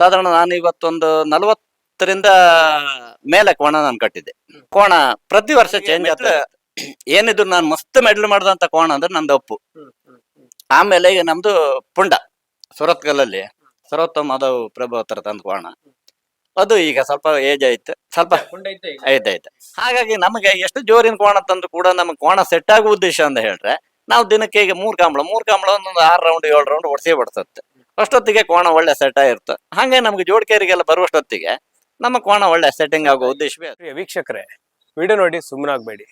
ಸಾಧಾರಣ ನಾನು ಇವತ್ತೊಂದು ನಲವತ್ತರಿಂದ ಮೇಲೆ ಕೋಣ ನಾನು ಕಟ್ಟಿದ್ದೆ. ಕೋಣ ಪ್ರತಿ ವರ್ಷ ಚೇಂಜ್ ಆಗ್ತದೆ ಏನಿದ್ರು ನಾನು ಮಸ್ತ್ ಮೆಡ್ಲ್ ಮಾಡಿದಂತ ಕೋಣ ಅಂದ್ರೆ ನಂದು ಅಪ್ಪು. ಆಮೇಲೆ ಈಗ ನಮ್ದು ಪುಂಡ ಸುರತ್ಕಲ್ಲಲ್ಲಿ. ಸರ್ವೋತ್ತಮ ಮಾಧವ್ ಪ್ರಭು ಹತ್ರ ತಂದು ಕೋಣ. ಅದು ಈಗ ಸ್ವಲ್ಪ ಏಜ್ ಆಯ್ತು. ಸ್ವಲ್ಪ ಆಯ್ತಾಯ್ತು ಹಾಗಾಗಿ ನಮಗೆ ಎಷ್ಟು ಜೋರಿನ ಕೋಣ ತಂದು ಕೂಡ ನಮಗೆ ಕೋಣ ಸೆಟ್ ಆಗುವ ಉದ್ದೇಶ ಅಂತ ಹೇಳ್ರೆ ನಾವು ದಿನಕ್ಕೆ ಈಗ ಮೂರ್ ಕಾಂಬಳ ಮೂರ್ ಕಾಂಬಳ ಒಂದೊಂದು ಆರು ರೌಂಡ್ ಏಳು ರೌಂಡ್ ಹೊಡ್ಸೇ ಬಿಡ್ಸತ್ತೆ. ಅಷ್ಟೊತ್ತಿಗೆ ಕೋಣ ಒಳ್ಳೆ ಸೆಟ್ ಆಗಿರುತ್ತೆ ಹಾಗೆ ನಮ್ಗೆ ಜೋಡ್ಕೇರಿಗೆಲ್ಲ ಬರುವಷ್ಟೊತ್ತಿಗೆ ನಮ್ಮ ಕೋಣ ಒಳ್ಳೆ ಸೆಟ್ಟಿಂಗ್ ಆಗೋ ಉದ್ದೇಶವೇ ವೀಕ್ಷಕರೇ, ವಿಡಿಯೋ ನೋಡಿ ಸುಮ್ಮನಾಗಬೇಡಿ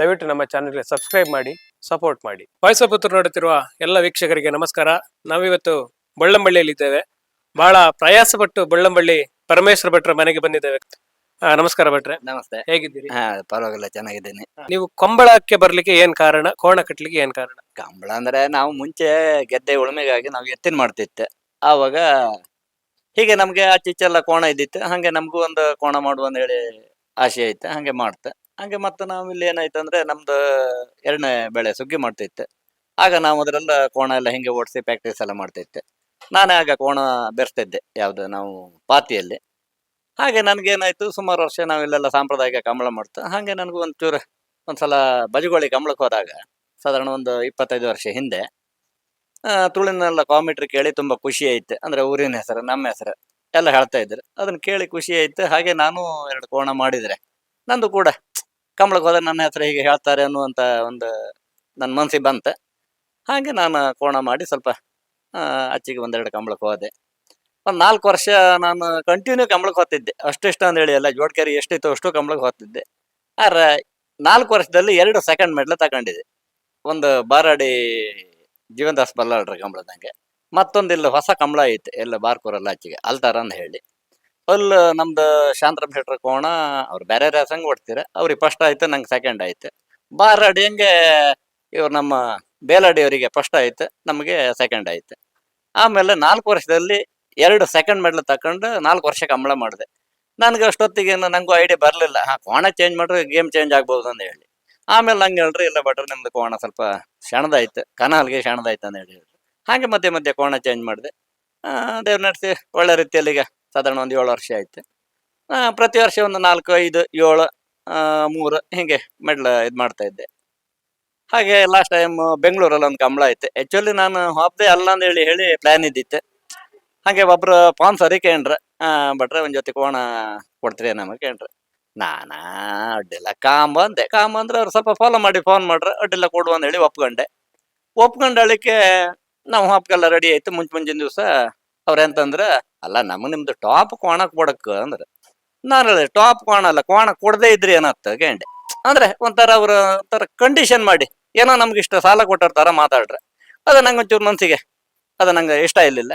ದಯವಿಟ್ಟು ನಮ್ಮ ಚಾನಲ್ಗೆ ಸಬ್ಸ್ಕ್ರೈಬ್ ಮಾಡಿ ಸಪೋರ್ಟ್ ಮಾಡಿ. ಆಫ್ ಪುತ್ರ ನೋಡುತ್ತಿರುವ ಎಲ್ಲ ವೀಕ್ಷಕರಿಗೆ ನಮಸ್ಕಾರ. ನಾವಿವತ್ತು ಬಳ್ಳಂಬಳ್ಳಿಯಲ್ಲಿದ್ದೇವೆ. ಬಹಳ ಪ್ರಯಾಸಪಟ್ಟು ಬಳ್ಳಂಬಳ್ಳಿ ಪರಮೇಶ್ವರ ಭಟ್ರ ಮನೆಗೆ ಬಂದಿದ್ದೇವೆ. ಆ, ನಮಸ್ಕಾರ ಭಟ್ರೆ. ನಮಸ್ತೆ. ಹೇಗಿದ್ದೀರಿ? ಹಾ ಪರವಾಗಿಲ್ಲ ಚೆನ್ನಾಗಿದ್ದೀನಿ. ನೀವು ಕಂಬಳಕ್ಕೆ ಬರ್ಲಿಕ್ಕೆ ಏನ್ ಕಾರಣ? ಕೋಣ ಕಟ್ಲಿಕ್ಕೆ ಏನ್ ಕಾರಣ? ಕಂಬಳ ಅಂದ್ರೆ ನಾವು ಮುಂಚೆ ಗೆದ್ದೆ ಉಳುಮೆಗಾಗಿ ನಾವು ಎತ್ತಿನ ಮಾಡ್ತಿತ್ತೆ. ಆವಾಗ ಹೀಗೆ ನಮ್ಗೆ ಆಚೀಚೆಲ್ಲ ಕೋಣ ಇದ್ದಿತ್ತು. ಹಂಗೆ ನಮಗೂ ಒಂದು ಕೋಣ ಮಾಡುವ ಅಂತ ಹೇಳಿ ಆಸೆ ಐತೆ ಹಂಗೆ ಮಾಡ್ತೆ. ಹಂಗೆ ಮತ್ತೆ ನಾವು ಇಲ್ಲಿ ಏನಾಯ್ತು ಅಂದ್ರೆ ನಮ್ದು ಎರಡನೇ ಬೆಳೆ ಸುಗ್ಗಿ ಮಾಡ್ತಿತ್ತೆ. ಆಗ ನಾವು ಅದರೆಲ್ಲ ಕೋಣ ಎಲ್ಲ ಹಿಂಗೆ ಓಡಿಸಿ ಪ್ರಾಕ್ಟೀಸ್ ಎಲ್ಲ ಮಾಡ್ತಿತ್ತೆ. ನಾನೇ ಆಗ ಕೋಣ ಬೆರೆಸ್ತಿದ್ದೆ. ಯಾವ್ದು ನಾವು ಪಾತಿಯಲ್ಲಿ. ಹಾಗೆ ನನ್ಗೇನಾಯ್ತು ಸುಮಾರು ವರ್ಷ ನಾವು ಇಲ್ಲೆಲ್ಲ ಸಾಂಪ್ರದಾಯಿಕ ಕಂಬಳ ಮಾಡ್ತಾ, ಹಾಗೆ ನನಗೂ ಒಂಚೂರು, ಒಂದ್ಸಲ ಬಜಗೋಳಿ ಕಂಬಳಕ್ಕೆ ಹೋದಾಗ, ಸಾಧಾರಣ ಒಂದು ಇಪ್ಪತ್ತೈದು ವರ್ಷ ಹಿಂದೆ ತುಳುನೆಲ್ಲ ಕಾಮಿಟ್ರಿ ಕೇಳಿ ತುಂಬಾ ಖುಷಿ ಐತೆ ಅಂದ್ರೆ ಊರಿನ ಹೆಸರು, ನಮ್ಮ ಹೆಸರು, ಎಲ್ಲ ಹೇಳ್ತಾ ಇದ್ರು. ಅದನ್ನ ಕೇಳಿ ಖುಷಿ ಐತೆ ಹಾಗೆ ನಾನು ಎರಡು ಕೋಣ ಮಾಡಿದ್ರೆ, ನಂದು ಕೂಡ ಕಂಬಳಕ್ಕೆ ಹೋದ್ರೆ ನನ್ನ ಹೆಸರು ಹೀಗೆ ಹೇಳ್ತಾರೆ ಅನ್ನುವಂತ ಒಂದು ನನ್ನ ಮನಸ್ಸಿಗೆ ಬಂತ. ಹಾಗೆ ನಾನು ಕೋಣ ಮಾಡಿ ಸ್ವಲ್ಪ ಅಚ್ಚಿಗೆ ಒಂದೆರಡು ಕಂಬಳಕ್ಕೆ ಹೋದೆ. ಒಂದು ನಾಲ್ಕು ವರ್ಷ ನಾನು ಕಂಟಿನ್ಯೂ ಕಂಬಳಕ್ಕೆ ಹೋಗ್ತಿದ್ದೆ. ಅಷ್ಟಿಷ್ಟ ಅಂತ ಹೇಳಿ ಅಲ್ಲ ಜೋಡ್ಕೇರಿ ಎಷ್ಟಿತ್ತು ಅಷ್ಟು ಕಂಬಳಕ್ಕೆ ಹೋಗ್ತಿದ್ದೆ. ಆದ್ರೆ ನಾಲ್ಕು ವರ್ಷದಲ್ಲಿ ಎರಡು ಸೆಕೆಂಡ್ ಮೆಡ್ಲ್ ತಗೊಂಡಿದೆ ಒಂದು ಬಾರಾಡಿ ಜೀವನದಾಸ್ ಬಲ್ಲಾಳ್ರ ಕಂಬಳದಂಗೆ. ಮತ್ತೊಂದು ಇಲ್ಲಿ ಹೊಸ ಕಂಬಳ ಐತೆ, ಎಲ್ಲ ಬಾರ್ಕೂರಲ್ಲ ಆಚೆಗೆ ಅಲ್ತಾರ ಅಂತ ಹೇಳಿ. ಅಲ್ಲಿ ನಮ್ದು ಶಾಂತರಾಮ್ ಶೆಟ್ರ ಕೋಣ, ಅವ್ರು ಬೇರೆ ಸಂಘ ಓಡ್ತೀರ, ಅವ್ರಿಗೆ ಫಸ್ಟ್ ಆಯ್ತು ನಂಗೆ ಸೆಕೆಂಡ್ ಆಯ್ತು ಬಾರಾಡಿ ಹಂಗೆ ಇವ್ರು ನಮ್ಮ ಬೇಲಾಡಿ ಅವರಿಗೆ ಫಸ್ಟ್ ಆಯ್ತು ನಮಗೆ ಸೆಕೆಂಡ್ ಆಯ್ತು ಆಮೇಲೆ ನಾಲ್ಕು ವರ್ಷದಲ್ಲಿ ಎರಡು ಸೆಕೆಂಡ್ ಮೆಡಲ್ ತಕೊಂಡು ನಾಲ್ಕು ವರ್ಷ ಕಂಬಳ ಮಾಡಿದೆ. ನನಗೆ ಅಷ್ಟೊತ್ತಿಗೆ ನನಗೂ ನಂಗೂ ಐಡಿಯಾ ಬರಲಿಲ್ಲ. ಹಾಂ, ಕೋಣ ಚೇಂಜ್ ಮಾಡಿದ್ರೆ ಗೇಮ್ ಚೇಂಜ್ ಆಗ್ಬೋದು ಅಂತ ಹೇಳಿ. ಆಮೇಲೆ ನಂಗೆ ಹೇಳ್ರಿ, ಇಲ್ಲ ಬಟ್ರೆ ನಿಮ್ದು ಕೋಣ ಸ್ವಲ್ಪ ಸಣ್ಣದಾಯ್ತು ಕನಾಲ್ಗೆ ಸಣ್ಣದಾಯ್ತು ಅಂತ ಹೇಳಿ ಹಾಗೆ ಮಧ್ಯೆ ಮಧ್ಯೆ ಕೋಣ ಚೇಂಜ್ ಮಾಡಿದೆ. ದೇವ್ರ ನಡೆಸಿ, ಒಳ್ಳೆ ರೀತಿಯಲ್ಲಿ ಈಗ ಸಾಧಾರಣ ಒಂದು ಏಳು ವರ್ಷ ಆಯ್ತು. ಪ್ರತಿ ವರ್ಷ ಒಂದು ನಾಲ್ಕು, ಐದು, ಏಳು ಮೂರು ಹೀಗೆ ಮೆಡ್ಲ್ ಇದು ಮಾಡ್ತಾ ಇದ್ದೆ. ಹಾಗೆ ಲಾಸ್ಟ್ ಟೈಮ್ ಬೆಂಗಳೂರಲ್ಲಿ ಒಂದು ಕಂಬಳ ಐತೆ ಆಕ್ಚುಲಿ ನಾನು ಹಾಪ್ದೆ ಅಲ್ಲ ಅಂತ ಹೇಳಿ ಹೇಳಿ ಪ್ಲಾನ್ ಇದ್ದಿತ್ತು. ಹಾಗೆ ಒಬ್ರು ಸ್ಪಾನ್ಸರ್ ಕೇಂದ್ರ ಬಟ್ರೆ ಒಂದ್ ಜೊತೆ ಕೋಣ ಕೊಡ್ತೀರಿ ನಮಗೆ ಕೇಂದ್ರ ನಾನಾ ಅಡ್ಡಿಲ್ಲ. ಕಾಂಬ ಅಂದೆ ಕಾಂಬ ಅಂದ್ರೆ ಅವ್ರು ಸ್ವಲ್ಪ ಫಾಲೋ ಮಾಡಿ ಫೋನ್ ಮಾಡ್ರೆ ಅಡ್ಡಿಲ್ಲ ಕೊಡು ಅಂತ ಹೇಳಿ ಒಪ್ಕೊಂಡೆ. ಒಪ್ಕೊಂಡಳಿಕೆ ನಾವು ಹಬ್ಬಕ್ಕೆಲ್ಲ ರೆಡಿ ಆಯ್ತು. ಮುಂಚೆ ಮುಂಚಿನ ದಿವಸ ಅವ್ರ ಎಂತಂದ್ರ, ಅಲ್ಲ ನಮಗೆ ನಿಮ್ದು ಟಾಪ್ ಕೋಣ ಕೊಡಕ್ ಅಂದ್ರೆ, ನಾನು ಹೇಳಿದೆ ಟಾಪ್ ಕೋಣ ಅಲ್ಲ, ಕೋಣ ಕೊಡದೇ ಇದ್ರಿ ಏನತ್ತ ಗಂಡೆ ಅಂದ್ರೆ ಒಂಥರ ಅವ್ರ ಒಂಥರ ಕಂಡೀಷನ್ ಮಾಡಿ, ಏನೋ ನಮ್ಗೆ ಇಷ್ಟ ಸಾಲ ಕೊಟ್ಟಿರ್ತಾರ ಮಾತಾಡ್ರೆ. ಅದು ನಂಗೆ ಒಂಚೂರು ಮನ್ಸಿಗೆ, ಅದು ನಂಗೆ ಇಷ್ಟ ಇರ್ಲಿಲ್ಲ.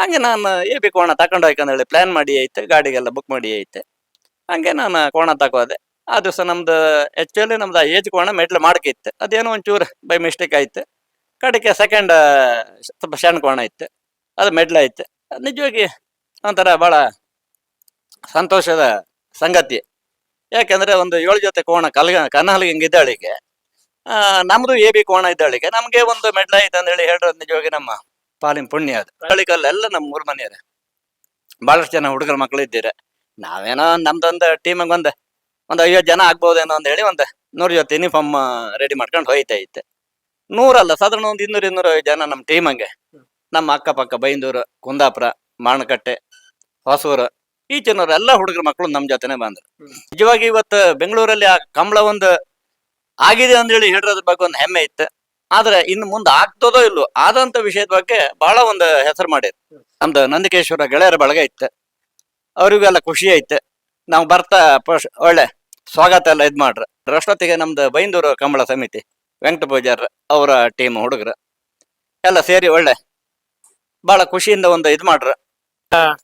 ಹಂಗೆ ನಾನು ಎ ಬಿ ಕೋಣ ಹೇಳಿ ಪ್ಲಾನ್ ಮಾಡಿ ಐತೆ, ಗಾಡಿಗೆಲ್ಲ ಬುಕ್ ಮಾಡಿ ಐತೆ. ಹಂಗೆ ನಾನು ಕೋಣ ತಗೋದೆ ಆ ದಿವಸ ನಮ್ದು ಆಕ್ಚುಲಿ ನಮ್ದು ಆ ಏಜ್ ಕೋಣ ಮೆಟ್ಲು ಮಾಡ್ಕಿತ್ತು. ಅದೇನೋ ಒಂಚೂರು ಬೈ ಮಿಸ್ಟೇಕ್ ಆಯ್ತು. ಕಡೆಗೆ ಸೆಕೆಂಡ್ ಸ್ವಲ್ಪ ಶಣ್ ಕೋಣ ಇತ್ತು. ಅದು ಮೆಡ್ಲ್ ಐತೆ ನಿಜವಾಗಿ ಒಂಥರ ಭಾಳ ಸಂತೋಷದ ಸಂಗತಿ. ಯಾಕೆಂದರೆ ಒಂದು ಏಳು ಜೊತೆ ಕೋಣ ಕಲ್ಗ ಹಿಂಗೆ ಇದ್ದಾಳಿಗೆ ನಮ್ಮದು ಎ ಬಿ ಕೋಣ ಇದ್ದಾಳಿಗೆ, ನಮಗೆ ಒಂದು ಮೆಡ್ಲ್ ಐತೆ ಅಂತ ಹೇಳಿ ಹೇಳಿರೋದು ನಿಜವಾಗಿ ನಮ್ಮ ಪಾಲಿನ ಪುಣ್ಯ ಅದು. ಕಳ್ಳಿಕಲ್ಲೆಲ್ಲ ನಮ್ಮ ಊರ ಮನೆಯವ್ರೆ. ಬಹಳಷ್ಟು ಜನ ಹುಡುಗರ ಮಕ್ಕಳು ಇದ್ದೀರ. ನಾವೇನೋ ನಮ್ದೊಂದು ಟೀಮಿಗೆ ಒಂದು ಒಂದು ಐವತ್ತು ಜನ ಆಗ್ಬೋದೇನೋ ಅಂತ ಹೇಳಿ ಒಂದು ನೂರು ಜೊತೆ ಯೂನಿಫಾರ್ಮ್ ರೆಡಿ ಮಾಡ್ಕೊಂಡು ಹೋಯ್ತಾ ಇತ್ತೆ ನೂರಲ್ಲ, ಸಾಧಾರಣ ಒಂದು ಇನ್ನೂರು ಇನ್ನೂರು ಜನ ನಮ್ಮ ಟೀಮ್ ಹಂಗೆ. ನಮ್ಮ ಅಕ್ಕಪಕ್ಕ ಬೈಂದೂರು, ಕುಂದಾಪುರ ಮಾಣಕಟ್ಟೆ ಹೊಸೂರು ಈಚಿನವ್ರು ಎಲ್ಲ ಹುಡುಗರ ಮಕ್ಕಳು ನಮ್ಮ ಜೊತೆನೆ ಬಂದ್ರು. ನಿಜವಾಗಿ ಇವತ್ತು ಬೆಂಗಳೂರಲ್ಲಿ ಆ ಕಂಬಳ ಒಂದು ಆಗಿದೆ ಅಂತ ಹೇಳಿ ಹೇಳಿರೋದ್ರ ಬಗ್ಗೆ ಒಂದು ಹೆಮ್ಮೆ ಇತ್ತು. ಆದ್ರೆ ಇನ್ನು ಮುಂದೆ ಆಗ್ತದೋ ಇಲ್ಲೋ ಆದಂತ ವಿಷಯದ ಬಗ್ಗೆ ಬಹಳ ಒಂದು ಹೆಸರು ಮಾಡಿದ್ರು. ನಮ್ದು ನಂದಿಕೇಶ್ವರ ಗೆಳೆಯರ ಬಳಗ ಇತ್ತು. ಅವ್ರಿಗೆಲ್ಲ ಖುಷಿ ಐತೆ. ನಾವು ಬರ್ತಾ ಪಶ್ ಒಳ್ಳೆ ಸ್ವಾಗತ ಎಲ್ಲ ಇದ್ ಮಾಡ್ರ. ಅಷ್ಟೊತ್ತಿಗೆ ನಮ್ದು ಬೈಂದೂರು ಕಂಬಳ ಸಮಿತಿ ವೆಂಕಟ ಪೂಜಾರ್ ಅವರ ಟೀಮ್ ಹುಡುಗರು ಎಲ್ಲ ಸೇರಿ ಒಳ್ಳೆ ಬಹಳ ಖುಷಿಯಿಂದ ಒಂದು ಇದ್ ಮಾಡ್ರ.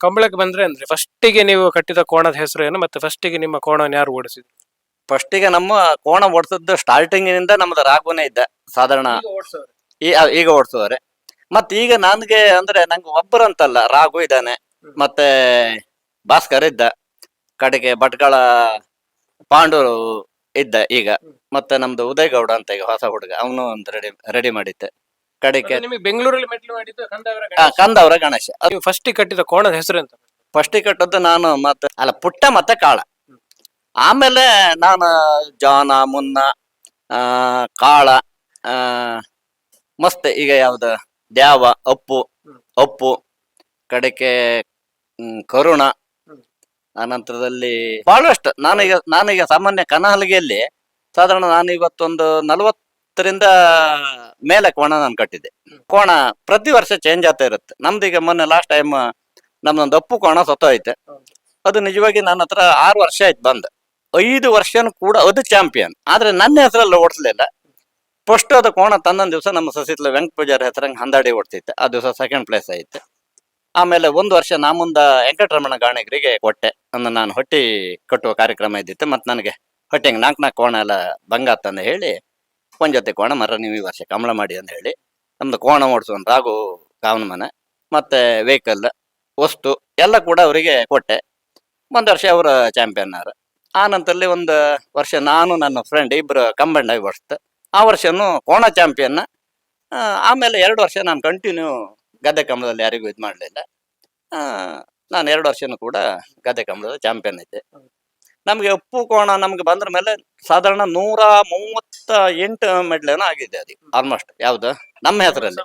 ಕಂಬಳಕ್ಕೆ ಬಂದ್ರೆ ಅಂದ್ರೆ ಫಸ್ಟಿಗೆ ನೀವು ಕಟ್ಟಿದ ಕೋಣದ ಹೆಸರು ಏನು ಮತ್ತೆ ಫಸ್ಟಿಗೆ ನಿಮ್ಮ ಕೋಣವನ್ನು ಯಾರು ಓಡಿಸಿದ್ರು ಫಸ್ಟಿಗೆ ನಮ್ಮ ಕೋಣ ಓಡಿಸಿದ್ದು ಸ್ಟಾರ್ಟಿಂಗಿನಿಂದ ನಮ್ದು ರಾಘವನೇ ಇದ್ದ. ಸಾಧಾರಣ ಈ ಈಗ ಓಡಿಸೋರೆ ಮತ್ತೆ ಈಗ ನನ್ಗೆ ಅಂದ್ರೆ ನಂಗೆ ಒಬ್ಬರಂತಲ್ಲ ರಾಘು ಇದ್ದಾನೆ. ಮತ್ತೆ ಭಾಸ್ಕರ್ ಇದ್ದ. ಕಡೆಗೆ ಭಟ್ಕಳ ಪಾಂಡೂರು ಇದ್ದ ಈಗ. ಮತ್ತೆ ನಮ್ದು ಉದಯ್ ಗೌಡ ಅಂತ ಈಗ ಹೊಸ ಹುಡುಗ. ಅವನು ಒಂದು ರೆಡಿ ರೆಡಿ ಮಾಡಿದ್ದೆ. ಕಡೆಗೆ ನಿಮಗೆ ಬೆಂಗಳೂರಲ್ಲಿ ಮೆಟ್ಲು ಮಾಡಿದ್ದು ಕಂದಾವರ ಆ, ಕಂದವರ ಗಣೇಶ. ನೀವು ಫಸ್ಟ್ ಕಟ್ಟಿದ ಕೋಣದ ಹೆಸರು ಅಂತ ಫಸ್ಟ್ ಕಟ್ಟದ್ದು ನಾನು ಮತ್ತೆ ಅಲ್ಲ ಪುಟ್ಟ ಮತ್ತೆ ಕಾಳ. ಆಮೇಲೆ ನಾನು ಜಾನ ಮುನ್ನ ಆ, ಕಾಳ ಆ, ಮಸ್ತ್ ಈಗ ಯಾವ್ದ? ದ್ಯಾವ ಅಪ್ಪು ಅಪ್ಪು ಕಡೆಗೆ ಕರುಣ ಆ ಆನಂತರದಲ್ಲಿ ಬಹಳಷ್ಟು. ನಾನೀಗ ನಾನೀಗ ಸಾಮಾನ್ಯ ಕನಹಲಿಗೆಯಲ್ಲಿ ಸಾಧಾರಣ ನಾನು ಇವತ್ತೊಂದು ನಲವತ್ತರಿಂದ ಮೇಲೆ ಕೋಣ ನಾನು ಕಟ್ಟಿದ್ದೆ. ಕೋಣ ಪ್ರತಿ ವರ್ಷ ಚೇಂಜ್ ಆಗ್ತಾ ಇರುತ್ತೆ. ನಮ್ದೀಗ ಮೊನ್ನೆ ಲಾಸ್ಟ್ ಟೈಮ್ ನಮ್ದೊಂದು ಅಪ್ಪು ಕೋಣ ಸತ್ತೋಯ್ತೆ ಅದು ನಿಜವಾಗಿ ನನ್ನ ಹತ್ರ ಆರು ವರ್ಷ ಆಯ್ತು ಬಂದ. ಐದು ವರ್ಷನೂ ಕೂಡ ಅದು ಚಾಂಪಿಯನ್ ಆದ್ರೆ ನನ್ನ ಹೆಸರಲ್ಲಿ ಓಡಿಸ್ಲಿಲ್ಲ. ಫಸ್ಟ್ ಅದು ಕೋಣ ತಂದೊಂದು ದಿವಸ ನಮ್ಮ ಸಸಿತ್ಲ ವೆಂಕಟ ಪೂಜಾರಿ ಹೆಸರಂಗೆ ಹಂದಾಡಿ ಓಡ್ತಿತ್ತು. ಆ ದಿವಸ ಸೆಕೆಂಡ್ ಪ್ಲೇಸ್ ಆಯ್ತು. ಆಮೇಲೆ ಒಂದು ವರ್ಷ ನಾ ಮುಂದ ವೆಂಕಟರಮಣ ಗಾಣಿಗರಿಗೆ ಕೊಟ್ಟೆ. ಅಂದ್ರೆ ನಾನು ಹೊಟ್ಟಿ ಕಟ್ಟುವ ಕಾರ್ಯಕ್ರಮ ಇದ್ದಿತ್ತು. ಮತ್ತು ನನಗೆ ಹೊಟ್ಟೆಗೆ ನಾಲ್ಕು ನಾಲ್ಕು ಕೋಣ ಎಲ್ಲ ಬಂಗಾತಂದು ಹೇಳಿ, ಒಂದು ಜೊತೆ ಕೋಣ ಮರ ನೀವು ಈ ವರ್ಷ ಕಮಲ ಮಾಡಿ ಅಂತ ಹೇಳಿ, ನಮ್ದು ಕೋಣ ಓಡಿಸುವ ರಾಘು ಕಾವನ ಮನೆ, ಮತ್ತೆ ವೆಹಿಕಲ್ ವಸ್ತು ಎಲ್ಲ ಕೂಡ ಅವರಿಗೆ ಕೊಟ್ಟೆ. ಒಂದು ವರ್ಷ ಅವರು ಚಾಂಪಿಯನ್ ಆರು ಆ ನಂತರಲ್ಲಿ ಒಂದು ವರ್ಷ ನಾನು, ನನ್ನ ಫ್ರೆಂಡ್ ಇಬ್ರು ಕಂಬಂಡ್ ಆಗಿ ಓಡಿಸ್ತೆ ಆ ವರ್ಷನೂ ಕೋಣ ಚಾಂಪಿಯನ್ ಆಮೇಲೆ ಎರಡು ವರ್ಷ ನಾನು ಕಂಟಿನ್ಯೂ ಗದ್ದೆ ಕಂಬಳದಲ್ಲಿ ಯಾರಿಗೂ ಇದು ಮಾಡಲಿಲ್ಲ. ನಾನು ಎರಡು ವರ್ಷನೂ ಕೂಡ ಗದ್ದೆ ಕಂಬಳದ ಚಾಂಪಿಯನ್ ಇದ್ದೆ. ನಮಗೆ ಉಪ್ಪು ಕೋಣ ನಮಗೆ ಬಂದ್ರ ಮೇಲೆ ಸಾಧಾರಣ ನೂರ ಮೂವತ್ತ ಎಂಟು ಮೆಡ್ಲೇನೋ ಆಗಿದೆ ಅದು ಆಲ್ಮೋಸ್ಟ್ ಯಾವ್ದು? ನಮ್ಮ ಹೆಸರಲ್ಲಿ.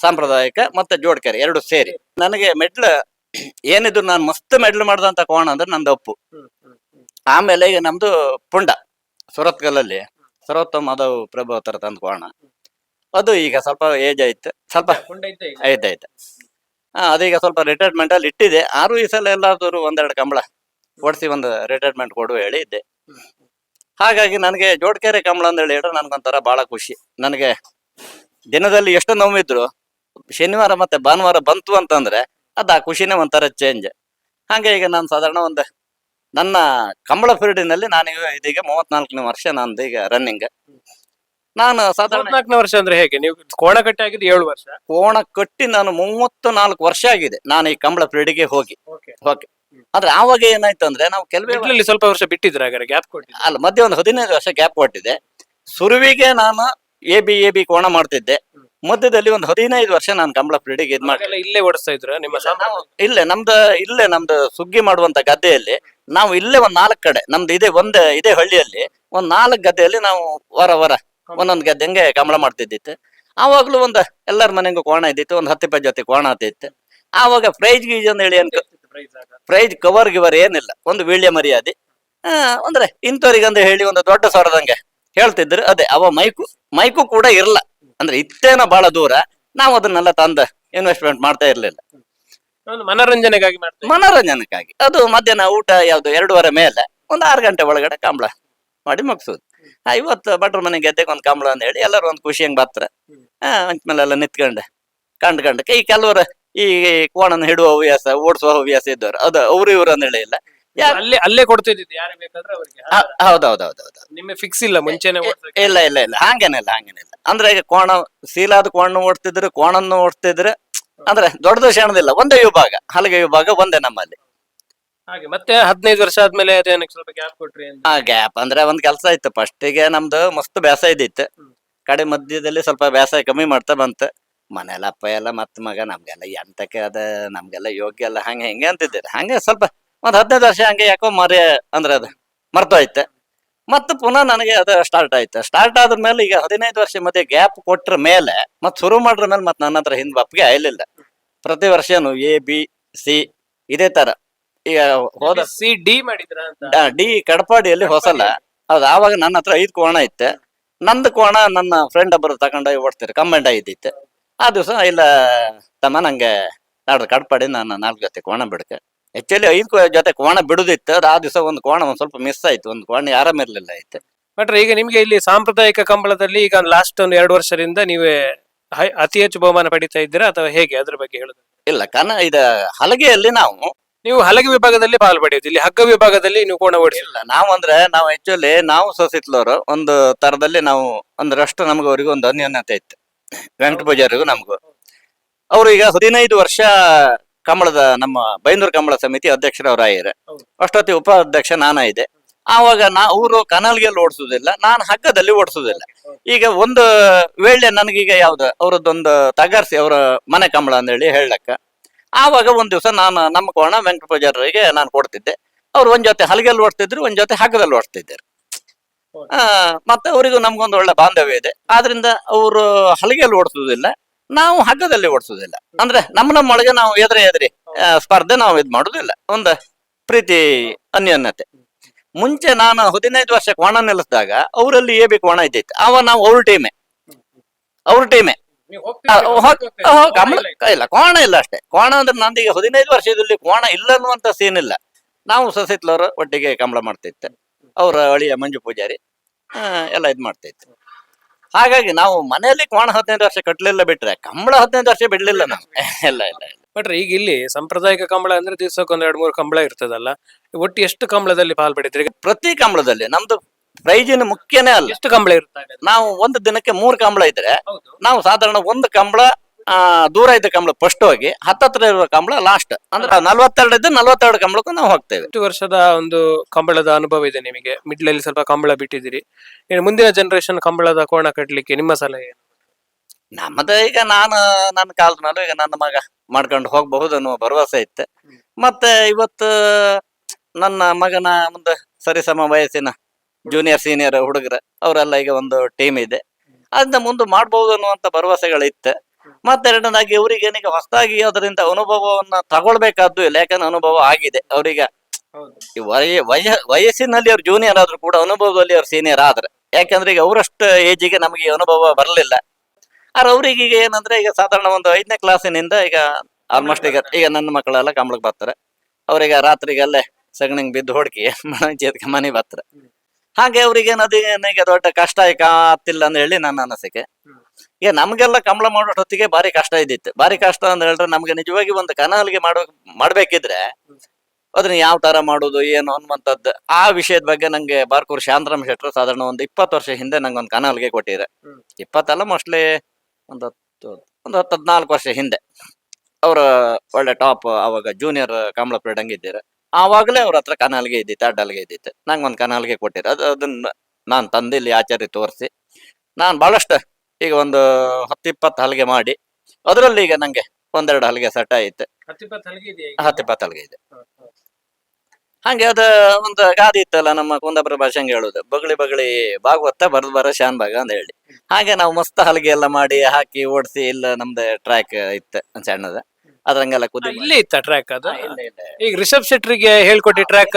ಸಾಂಪ್ರದಾಯಿಕ ಮತ್ತೆ ಜೋಡ್ಕೆರೆ ಎರಡು ಸೇರಿ. ನನಗೆ ಮೆಡ್ಲ್ ಏನಿದ್ರು ನಾನು ಮಸ್ತ್ ಮೆಡ್ಲ್ ಮಾಡ್ದಂತ ಕೋಣ ಅಂದ್ರೆ ನಂದು ಅಪ್ಪು. ಆಮೇಲೆ ಈಗ ನಮ್ದು ಪುಂಡ ಸುರತ್ಕಲ್ಲಲ್ಲಿ ಸರ್ವೋತ್ತಮ ಮಾಧವ್ ಪ್ರಭು ಹತ್ರ ತಂದು ಅದು ಈಗ ಸ್ವಲ್ಪ ಏಜ್ ಆಯ್ತು. ಸ್ವಲ್ಪ ಆಯ್ತು ಆಯ್ತು. ಹಾ ಅದೀಗ ಸ್ವಲ್ಪ ರಿಟೈರ್ಮೆಂಟ್ ಅಲ್ಲಿ ಇಟ್ಟಿದೆ ಆರು ಈ ಸಲ ಎಲ್ಲಾದರೂ ಒಂದೆರಡು ಕಂಬಳ ಓಡಿಸಿ ಒಂದು ರಿಟೈರ್ಮೆಂಟ್ ಕೊಡು ಹೇಳಿ ಇದ್ದೆ. ಹಾಗಾಗಿ ನನಗೆ ಜೋಡ್ಕೆರೆ ಕಂಬಳ ಅಂತ ಹೇಳಿ ಹೇಳಿದ್ರೆ ನನ್ಗೊಂಥರ ಬಹಳ ಖುಷಿ. ನನಗೆ ದಿನದಲ್ಲಿ ಎಷ್ಟು ನೋವಿದ್ರು ಶನಿವಾರ ಮತ್ತೆ ಭಾನುವಾರ ಬಂತು ಅಂತಂದ್ರೆ ಅದು ಆ ಖುಷಿನೇ ಒಂಥರ ಚೇಂಜ್ ಹಾಗೆ ಈಗ ನಾನು ಸಾಧಾರಣ ಒಂದು ನನ್ನ ಕಂಬಳ ಪೀರಿಯಡ್ನಲ್ಲಿ ನಾನು ಈಗ ಇದೀಗ ಮೂವತ್ನಾಲ್ಕನೇ ವರ್ಷ ನಂದು ಈಗ ರನ್ನಿಂಗ್ ನಾನು ಸಾಧಾರಣ ಮೂವತ್ನಾಲ್ಕನೇ ವರ್ಷ ಅಂದ್ರೆ ಹೇಗೆ? ನೀವು ಕೋಣ ಕಟ್ಟಿ ಆಗಿದ್ದು ಏಳು ವರ್ಷ? ಕೋಣ ಕಟ್ಟಿ ನಾನು ಮೂವತ್ತು ನಾಲ್ಕು ವರ್ಷ ಆಗಿದೆ ನಾನು ಈ ಕಂಬಳ ಪೀರಿಯಡ್ಗೆ ಹೋಗಿ. ಓಕೆ. ಆದ್ರೆ ಆವಾಗ ಏನಾಯ್ತು ಅಂದ್ರೆ ನಾವು ಕೆಲವೇ ಮಿಡ್ಲಲ್ಲಿ ಸ್ವಲ್ಪ ವರ್ಷ ಬಿಟ್ಟಿದ್ರ ಹಾಗಾದ್ರೆ? ಗ್ಯಾಪ್ ಕೊಟ್ಟಿದ್ರು ಅಲ್ಲ ಮಧ್ಯ ಒಂದು ಹದಿನೈದು ವರ್ಷ ಗ್ಯಾಪ್ ಕೊಟ್ಟಿದೆ ಸುರುವಿಗೆ ನಾನು ಎ ಬಿ ಎ ಬಿ ಕೋಣ ಮಾಡ್ತಿದ್ದೆ. ಮಧ್ಯದಲ್ಲಿ ಒಂದು ಹದಿನೈದು ವರ್ಷ ನಾನು ಕಂಬಳ ಪೀರಿಯಡ್ಗೆ ಇದು ಮಾಡಿ ಇಲ್ಲೇ ಓಡಿಸ್ತಾ ಇದ್ರ ನಿಮ್ಮ ನಾವು ಇಲ್ಲೇ ನಮ್ದು ಇಲ್ಲೇ ನಮ್ದು ಸುಗ್ಗಿ ಮಾಡುವಂತ ಗದ್ದೆಯಲ್ಲಿ. ನಾವು ಇಲ್ಲೇ ಒಂದ್ ನಾಲ್ಕು ಕಡೆ. ನಮ್ದು ಇದೇ ಒಂದ್ ಇದೇ ಹಳ್ಳಿಯಲ್ಲಿ. ಒಂದ್ ನಾಲ್ಕು ಗದ್ದೆಯಲ್ಲಿ ನಾವು ವರ ವರ ಒಂದೊಂದ್ ಗದ್ದೆ ಹಂಗೆ ಕಂಬಳ ಮಾಡ್ತಿದ್ದಿತ್ತು. ಆವಾಗ್ಲೂ ಒಂದ್ ಎಲ್ಲರ ಮನೆಗೂ ಕೋಣ ಇದ್ದಿತ್ತು ಒಂದ್ ಹತ್ತು ಇಪ್ಪತ್ತು ಜೊತೆ ಕೋಣ ಆತಿತ್ತು ಆವಾಗ ಪ್ರೈಜ್ ಗೀಜ್ ಅಂತ ಹೇಳಿ ಅನ್ಕೋ ಪ್ರೈಜ್ ಕವರ್ ಗಿವರ್ ಏನಿಲ್ಲ ಒಂದು ವೀಳ್ಯ ಮರ್ಯಾದೆ. ಆ, ಅಂದ್ರೆ ಇಂಥವ್ರಿಗಂತ ಹೇಳಿ ಒಂದು ದೊಡ್ಡ ಸ್ವರದಂಗೆ ಹೇಳ್ತಿದ್ರು. ಅದೇ ಅವ ಮೈಕು ಮೈಕು ಕೂಡ ಇರಲ್ಲ ಅಂದ್ರೆ ಇತ್ತೇನ ಬಹಳ ದೂರ ನಾವು ಅದನ್ನೆಲ್ಲ ತಂದ ಇನ್ವೆಸ್ಟ್ಮೆಂಟ್ ಮಾಡ್ತಾ ಇರ್ಲಿಲ್ಲ. ಒಂದು ಮನೋರಂಜನೆಗಾಗಿ ಮಾಡ್ತಾರೆ ಮನೋರಂಜನಕ್ಕಾಗಿ. ಅದು ಮಧ್ಯಾಹ್ನ ಊಟ ಯಾವ್ದು ಎರಡೂವರೆ ಮೇಲೆ ಒಂದು ಆರು ಗಂಟೆ ಒಳಗಡೆ ಕಂಬಳ ಮಾಡಿ ಮುಗಿಸೋದು ಇವತ್ತು ಭಟ್ರ ಮನೆ ಗೆದ್ದೆಗೆ ಒಂದು ಕಂಬಳ ಅಂತ ಹೇಳಿ ಎಲ್ಲರೂ ಒಂದು ಖುಷಿ ಹಂಗೆ ಬರ್ತಾರೆ. ಹಾ ನಿತ್ಕೊಂಡೆ. ನಿಂತ್ಕೊಂಡು ಕಂಡ್ಕಂಡು ಈ ಕೆಲವರು ಈ ಕೋಣನ ಹಿಡುವ ಹವ್ಯಾಸ ಓಡಿಸುವ ಹವ್ಯಾಸ ಇದ್ದವ್ರು. ಅದು ಅವ್ರು ಇವ್ರು ಅಂತ ಹೇಳಿ ಇಲ್ಲ. ಅಲ್ಲೇ ಅಲ್ಲೇ ಕೊಡ್ತಿದ್ದು ಯಾರು ಬೇಕಾದ್ರೆ ಅವರಿಗೆ. ಹೌದೌದೌದೌದು. ನಿಮಗೆ ಫಿಕ್ಸ್ ಇಲ್ಲ ಮುಂಚೆನೆ. ಇಲ್ಲ ಇಲ್ಲ ಇಲ್ಲ. ಹಾಗೇನಿಲ್ಲ ಹಂಗೇನಿಲ್ಲ. ಅಂದ್ರೆ ಈಗ ಕೋಣ ಸೀಲಾದ ಕೋಣ ಓಡ್ತಿದ್ರು ಕೋಣನ್ನು ಓಡ್ತಿದ್ರೆ ಅಂದ್ರೆ ದೊಡ್ಡದು ಶರಣದಿಲ್ಲ ಒಂದೇ ವಿಭಾಗ ಹಲಗೆ ವಿಭಾಗ ಒಂದೇ ನಮ್ಮಲ್ಲಿ. ಹಾಗೆ ಮತ್ತೆ ಹದಿನೈದು ವರ್ಷ ಆದ್ಮೇಲೆ ಅದೇನಕ್ಕೆ ಸ್ವಲ್ಪ ಗ್ಯಾಪ್ ಕೊಟ್ರಿ ಅಂತ. ಆ ಗ್ಯಾಪ್ ಅಂದ್ರೆ ಒಂದ್ ಕೆಲಸ ಇತ್ತು ಫಸ್ಟಿಗೆ ನಮ್ದು ಮಸ್ತ್ ಬೇಸಾಯ ಇದ್ದಿತ್ತು. ಕಡೆ ಮಧ್ಯದಲ್ಲಿ ಸ್ವಲ್ಪ ಬೇಸಾಯ ಕಮ್ಮಿ ಮಾಡ್ತಾ ಬಂತು. ಮನೆಯಲ್ಲ ಅಪ್ಪ ಎಲ್ಲ ಮತ್ತ ಮಗ ನಮ್ಗೆಲ್ಲ ಎಂತಕ್ಕೆ ಅದ ನಮ್ಗೆಲ್ಲ ಯೋಗ್ಯ ಅಲ್ಲ ಹಂಗೆ ಹಿಂಗೆ ಅಂತಿದ್ದೀರಿ. ಹಂಗೆ ಸ್ವಲ್ಪ ಒಂದ್ ಹದಿನೈದು ವರ್ಷ ಹಂಗೆ ಯಾಕೋ ಮರೆ ಅಂದ್ರೆ ಅದು ಮರ್ತೋಯ್ತು. ಮತ್ತೆ ಪುನಃ ನನಗೆ ಅದು ಸ್ಟಾರ್ಟ್ ಆಯ್ತು. ಸ್ಟಾರ್ಟ್ ಆದ ಮೇಲೆ ಈಗ ಹದಿನೈದು ವರ್ಷ ಮತ್ತೆ ಗ್ಯಾಪ್ ಕೊಟ್ರ ಮೇಲೆ ಮತ್ತೆ ಶುರು ಮಾಡ್ರ ಮೇಲೆ ಮತ್ತೆ ನನ್ನ ಹತ್ರ ಹಿಂದ್ ಬಪ್ಗೆ ಆಯ್ಲಿಲ್ಲ. ಪ್ರತಿ ವರ್ಷನು ಎ ಬಿ ಸಿ ಇದೇ ತರ. ಈಗ ಹೋದ ಸಿ ಡಿ ಮಾಡಿದ್ರ ಡಿ ಕಡಪಾಡಿಯಲ್ಲಿ ಹೊಸಲ ಹೌದು ಆವಾಗ ನನ್ನ ಹತ್ರ ಐದು ಕೋಣ ಇತ್ತೆ. ನಂದು ಕೋಣ ನನ್ನ ಫ್ರೆಂಡ್ ಒಬ್ಬರು ತಗೊಂಡೋಗಿ ಓಡ್ತಾರೆ ಕಂಬೈಂಡ್ ಆಗಿದ್ದಿತ್ತು ಆ ದಿವಸ ಇಲ್ಲ ತಮ್ಮ ನಂಗೆ ನಾಡ್ದು ಕಡಪಾಡಿ ನಾನು ನಾಲ್ಕು ಜೊತೆ ಕೋಣ ಬಿಡಕ್ಕೆ ಆಕ್ಚುಲಿ ಐದು ಕೋ- ಜೊತೆ ಕೋಣ ಬಿಡುದಿತ್ತು. ಅದು ಆ ದಿವಸ ಒಂದು ಕೋಣ ಒಂದ್ ಸ್ವಲ್ಪ ಮಿಸ್ ಆಯ್ತು. ಒಂದು ಕೋಣ ಆರಾಮಿರ್ಲಿಲ್ಲ ಆಯ್ತು. ಬಟ್ರೆ ಈಗ ನಿಮ್ಗೆ ಇಲ್ಲಿ ಸಾಂಪ್ರದಾಯಿಕ ಕಂಬಳದಲ್ಲಿ ಈಗ ಲಾಸ್ಟ್ ಒಂದು ಎರಡು ವರ್ಷದಿಂದ ನೀವೇ ಹೈ- ಅತಿ ಹೆಚ್ಚು ಬಹುಮಾನ ಪಡಿತಾ ಇದ್ದೀರಾ? ಅಥವಾ ಹೇಗೆ? ಅದ್ರ ಬಗ್ಗೆ ಹೇಳುದು. ಇಲ್ಲ ಕನ ಇದ ಹಲಗೆಯಲ್ಲಿ ನಾವು ನೀವು ಹಲಗೆ ವಿಭಾಗದಲ್ಲಿ ಪಾಲ್ ಪಡೆಯುದು. ಇಲ್ಲಿ ಹಗ್ಗ ವಿಭಾಗದಲ್ಲಿ ನೀವು ಕೋಣ ಓಡಿಸಿಲ್ಲ ಇಲ್ಲ ನಾವು ಅಂದ್ರೆ ನಾವು ಆಕ್ಚುಲಿ ನಾವು ಸೊಸಿತ್ಲವರು ಒಂದು ತರದಲ್ಲಿ ನಾವು ಒಂದರಷ್ಟು ನಮ್ಗೆ ಅವ್ರಿಗೆ ಒಂದು ಅನ್ಯೋನ್ಯತೆ ಇತ್ತು. ವೆಂಕಟ ಪೂಜಾರಿಗೂ ನಮಗೂ. ಅವರು ಈಗ ಹದಿನೈದು ವರ್ಷ ಕಂಬಳದ ನಮ್ಮ ಬೈಂದೂರು ಕಮಲ ಸಮಿತಿ ಅಧ್ಯಕ್ಷರವರಾಗಿದ್ದಾರೆ ಹೌದು. ಅಷ್ಟೊತ್ತಿ ಉಪಾಧ್ಯಕ್ಷ ನಾನ ಇದೆ. ಆವಾಗ ನಾ ಅವರು ಕನಲ್ಗೆ ಓಡಿಸುದಿಲ್ಲ ನಾನು ಹಗ್ಗದಲ್ಲಿ ಓಡಿಸುದಿಲ್ಲ. ಈಗ ಒಂದು ವೇಳೆ ನನಗೀಗ ಯಾವ್ದು ಅವರದ್ದೊಂದು ತಗರ್ಸಿ ಅವರ ಮನೆ ಕಂಬಳ ಹೇಳಿ ಹೇಳಕ್ಕ. ಆವಾಗ ಒಂದ್ ದಿವಸ ನಾನು ನಮ್ಮ ಕೋಣ ವೆಂಕಟ ಪೂಜಾರಿಗೆ ನಾನು ಕೊಡ್ತಿದ್ದೆ. ಅವ್ರು ಒಂದ್ ಜೊತೆ ಹಲಗೆಲ್ಲಿ ಓಡ್ತಿದ್ರು ಒಂದ್ ಜೊತೆ ಹಗ್ಗದಲ್ಲಿ ಓಡಿಸ್ತಿದ್ರು ಆ ಮತ್ತೆ ಅವರಿಗೂ ನಮ್ಗೊಂದು ಒಳ್ಳೆ ಬಾಂಧವ್ಯ ಇದೆ. ಆದ್ರಿಂದ ಅವರು ಹಲಗೆಯಲ್ಲಿ ಓಡಿಸುದಿಲ್ಲ. ನಾವು ಹಗ್ಗದಲ್ಲಿ ಓಡಿಸೋದಿಲ್ಲ ಅಂದ್ರೆ ನಮ್ಮ ನಮ್ಮೊಳಗೆ ನಾವು ಎದುರೆ ಎದುರಿ ಸ್ಪರ್ಧೆ ನಾವು ಇದ್ ಮಾಡುದಿಲ್ಲ ಒಂದು ಪ್ರೀತಿ ಅನ್ಯೋನ್ಯತೆ. ಮುಂಚೆ ನಾನು ಹದಿನೈದು ವರ್ಷ ಒಣ ನಿಲ್ಲಿಸಿದಾಗ ಅವರಲ್ಲಿ ಏ ಬೇಕು ಒಣ ಇದ್ದಿತ್ತು. ಅವ ನಾವು ಅವ್ರ ಟೀಮೆ. ಅವ್ರ ಟೀಮೆ. ಇಲ್ಲ ಕೋಣ ಇಲ್ಲ ಅಷ್ಟೇ. ಕೋಣ ಅಂದ್ರೆ ನಂದೀಗ ಹದಿನೈದು ವರ್ಷದಲ್ಲಿ ಕೋಣ ಇಲ್ಲ ಅನ್ನುವಂತ ಸೀನ್ ಇಲ್ಲ. ನಾವು ಸಸಿತ್ಲವರು ಒಟ್ಟಿಗೆ ಕಂಬಳ ಮಾಡ್ತಿತ್ತೆ. ಅವರ ಅಳಿಯ ಮಂಜು ಪೂಜಾರಿ ಆ, ಎಲ್ಲ ಇದ್ ಮಾಡ್ತಿತ್ತು. ಹಾಗಾಗಿ ನಾವು ಮನೆಯಲ್ಲಿ ಕೋಣ ಹದಿನೈದು ವರ್ಷ ಕಟ್ಟಲಿಲ್ಲ ಬಿಟ್ರೆ ಕಂಬಳ ಹದಿನೈದು ವರ್ಷ ಬಿಡ್ಲಿಲ್ಲ ನಾವು. ಇಲ್ಲ ಇಲ್ಲ ಬಟ್ರಿ ಈಗ ಇಲ್ಲಿ ಸಾಂಪ್ರದಾಯಿಕ ಕಂಬಳ ಅಂದ್ರೆ ದಿವ್ಸಕ್ಕೆ ಒಂದ್ ಎರಡ್ ಮೂರು ಕಂಬಳ ಇರ್ತದಲ್ಲ ಒಟ್ಟು ಎಷ್ಟು ಕಂಬಳದಲ್ಲಿ ಪಾಲ್ ಪಡಿತೀರಿ ಪ್ರತಿ ಕಂಬಳದಲ್ಲಿ ನಮ್ದು ಪ್ರೈಜಿನ ಮುಖ್ಯನೇ ಅಲ್ಲ. ಎಷ್ಟು ಕಂಬಳ ಇರುತ್ತೆ ನಾವು ಒಂದು ದಿನಕ್ಕೆ ಮೂರು ಕಂಬಳ ಇದ್ರೆ ನಾವು ಸಾಧಾರಣ ಒಂದು ಕಂಬಳ ಆ, ದೂರ ಇದ್ದ ಕಂಬಳ ಫಸ್ಟ್ ಹೋಗಿ ಹತ್ತತ್ರ ಇರುವ ಕಂಬಳ ಲಾಸ್ಟ್ ಅಂದ್ರೆ ನಲ್ವತ್ತೆರಡು ಇದ್ದು ನಲ್ವತ್ತೆರಡು ಕಂಬಳಕ್ಕೂ ನಾವು ಹೋಗ್ತೇವೆ. ಎಷ್ಟು ವರ್ಷದ ಒಂದು ಕಂಬಳದ ಅನುಭವ ಇದೆ ನಿಮಗೆ. ಮಿಡ್ಲ್ ಅಲ್ಲಿ ಸ್ವಲ್ಪ ಕಂಬಳ ಬಿಟ್ಟಿದ್ದೀರಿ. ಇನ್ನು ಮುಂದಿನ ಜನರೇಷನ್ ಕಂಬಳದ ಕೋಣ ಕಟ್ಟಲಿಕ್ಕೆ ನಿಮ್ಮ ಸಲಹೆ ಏನು? ನಮ್ಮದು ಈಗ ನಾನು ನನ್ನ ಕಾಲದ ಮೇಲೂ ಈಗ ನನ್ನ ಮಗ ಮಾಡ್ಕೊಂಡು ಹೋಗಬಹುದು ಅನ್ನುವ ಭರವಸೆ ಇತ್ತು. ಮತ್ತೆ ಇವತ್ತು ನನ್ನ ಮಗನ ಮುಂದೆ ಸರಿಸಮ ವಯಸ್ಸಿನ ಜೂನಿಯರ್ ಸೀನಿಯರ್ ಹುಡುಗರ ಅವರೆಲ್ಲ ಈಗ ಒಂದು ಟೀಮ್ ಇದೆ. ಅದನ್ನ ಮುಂದೆ ಮಾಡಬಹುದು ಅನ್ನುವಂಥ ಭರವಸೆಗಳಿತ್ತು. ಎರಡನೇದಾಗಿ ಇವರಿಗೆ ಏನೀಗ ಹೊಸದಾಗಿ ಅದರಿಂದ ಅನುಭವವನ್ನ ತಗೊಳ್ಬೇಕಾದ್ದು ಇಲ್ಲ ಯಾಕಂದ್ರೆ ಅನುಭವ ಆಗಿದೆ. ಅವರಿಗೆ ವಯ ವಯ ವಯಸ್ಸಿನಲ್ಲಿ ಅವ್ರು ಜೂನಿಯರ್ ಆದ್ರೂ ಕೂಡ ಅನುಭವದಲ್ಲಿ ಅವ್ರು ಸೀನಿಯರ್ ಆದ್ರೆ. ಯಾಕಂದ್ರೆ ಈಗ ಅವರಷ್ಟು ಏಜಿಗೆ ನಮಗೆ ಅನುಭವ ಬರಲಿಲ್ಲ. ಆದ್ರೆ ಅವ್ರಿಗೆ ಈಗ ಏನಂದ್ರೆ ಈಗ ಸಾಧಾರಣ ಒಂದು ಐದನೇ ಕ್ಲಾಸಿನಿಂದ ಈಗ ಆಲ್ಮೋಸ್ಟ್ ಈಗ ಈಗ ನನ್ನ ಮಕ್ಕಳೆಲ್ಲ ಕಂಬಳಕ್ಕೆ ಬರ್ತಾರೆ. ರಾತ್ರಿಗೆ ರಾತ್ರಿಗೆಲ್ಲೇ ಸಗಣಿಗೆ ಬಿದ್ದು ಹೊಡ್ಕಿ ಮನೆ ಮನೆ ಬರ್ತಾರೆ. ಹಾಗೆ ಅವ್ರಿಗೆ ಏನದು ಏನೀಗ ದೊಡ್ಡ ಕಷ್ಟ ಆಗ್ತಿಲ್ಲ ಅಂತ ಹೇಳಿ ನನ್ನ ಅನಿಸಿಕೆ. ಈಗ ನಮ್ಗೆಲ್ಲ ಕಂಬಳ ಮಾಡೋ ಹೊತ್ತಿಗೆ ಭಾರಿ ಕಷ್ಟ ಇದ್ದಿತ್ತು. ಭಾರಿ ಕಷ್ಟ ಅಂತ ಹೇಳಿದ್ರೆ ನಮ್ಗೆ ನಿಜವಾಗಿ ಒಂದು ಕನಾಲ್ಗೆ ಮಾಡೋ ಮಾಡ್ಬೇಕಿದ್ರೆ ಅದನ್ನ ಯಾವ ತರ ಮಾಡೋದು ಏನು ಅನ್ನುವಂಥದ್ದು ಆ ವಿಷಯದ ಬಗ್ಗೆ ನಂಗೆ ಬಾರ್ಕೂರ್ ಶಾಂತರಾಮ್ ಶೆಟ್ಟರು ಸಾಧಾರಣ ಒಂದು ಇಪ್ಪತ್ತು ವರ್ಷ ಹಿಂದೆ ನಂಗೆ ಒಂದು ಕನಾಲ್ಗೆ ಕೊಟ್ಟಿದ್ದಾರೆ. ಇಪ್ಪತ್ತಲ್ಲ ಮೋಸ್ಟ್ಲಿ ಒಂದು ಹತ್ತು ಒಂದು ಹತ್ತು ಹದಿನಾಲ್ಕು ವರ್ಷ ಹಿಂದೆ. ಅವ್ರ ಒಳ್ಳೆ ಟಾಪ್ ಅವಾಗ ಜೂನಿಯರ್ ಕಮಲ ಪ್ರೀಡಂಗ್ ಇದ್ದೀರ ಆವಾಗಲೇ ಅವ್ರ ಹತ್ರ ಕನಾಲ್ಗೆ ಇದ್ದಿತ್ತು ಅಡ್ಡಲ್ಗೆ ಇದ್ದಿತ್ತು. ನಂಗೆ ಒಂದು ಕನಾಲ್ಗೆ ಕೊಟ್ಟಿರ ಅದು ಅದನ್ನ ನಾನು ತಂದಿಲ್ಲಿ ಆಚಾರ್ಯ ತೋರಿಸಿ. ನಾನು ಬಹಳಷ್ಟು ಈಗ ಒಂದು ಹತ್ತಿಪ್ಪತ್ತು ಹಲಿಗೆ ಮಾಡಿ ಅದರಲ್ಲಿ ಈಗ ನಂಗೆ ಒಂದೆರಡು ಹಲಿಗೆ ಸೆಟ್ ಆಯ್ತು. ಹತ್ತಿಪ್ಪತ್ತು ಹಲಿಗೆ ಇದೆ. ಹಂಗೆ ಅದ ಒಂದು ಗಾದಿ ಇತ್ತಲ್ಲ ನಮ್ಮ ಕುಂದಾಪುರ ಭಾಷೆಂಗೆ ಹೇಳುದು ಬಗಳಿ ಬಗಳಿ ಭಾಗವತ ಬರ್ದು ಬರ ಶಾನ್ ಭಾಗ ಅಂತ ಹೇಳಿ. ಹಾಗೆ ನಾವು ಮಸ್ತ್ ಹಲಗೆ ಎಲ್ಲ ಮಾಡಿ ಹಾಕಿ ಓಡಿಸಿ ಇಲ್ಲ ನಮ್ದು ಟ್ರ್ಯಾಕ್ ಇತ್ತು ಸಣ್ಣದ. ಅದ್ರಂಗೆಲ್ಲ ಕುದಿ ಇಲ್ಲೇ ಇತ್ತ ಟ್ರ್ಯಾಕ್ ಅದು? ಈಗ ರಿಷಬ್ ಶೆಟ್ರಿಗೆ ಹೇಳ್ಕೊಟ್ಟಿ ಟ್ರ್ಯಾಕ್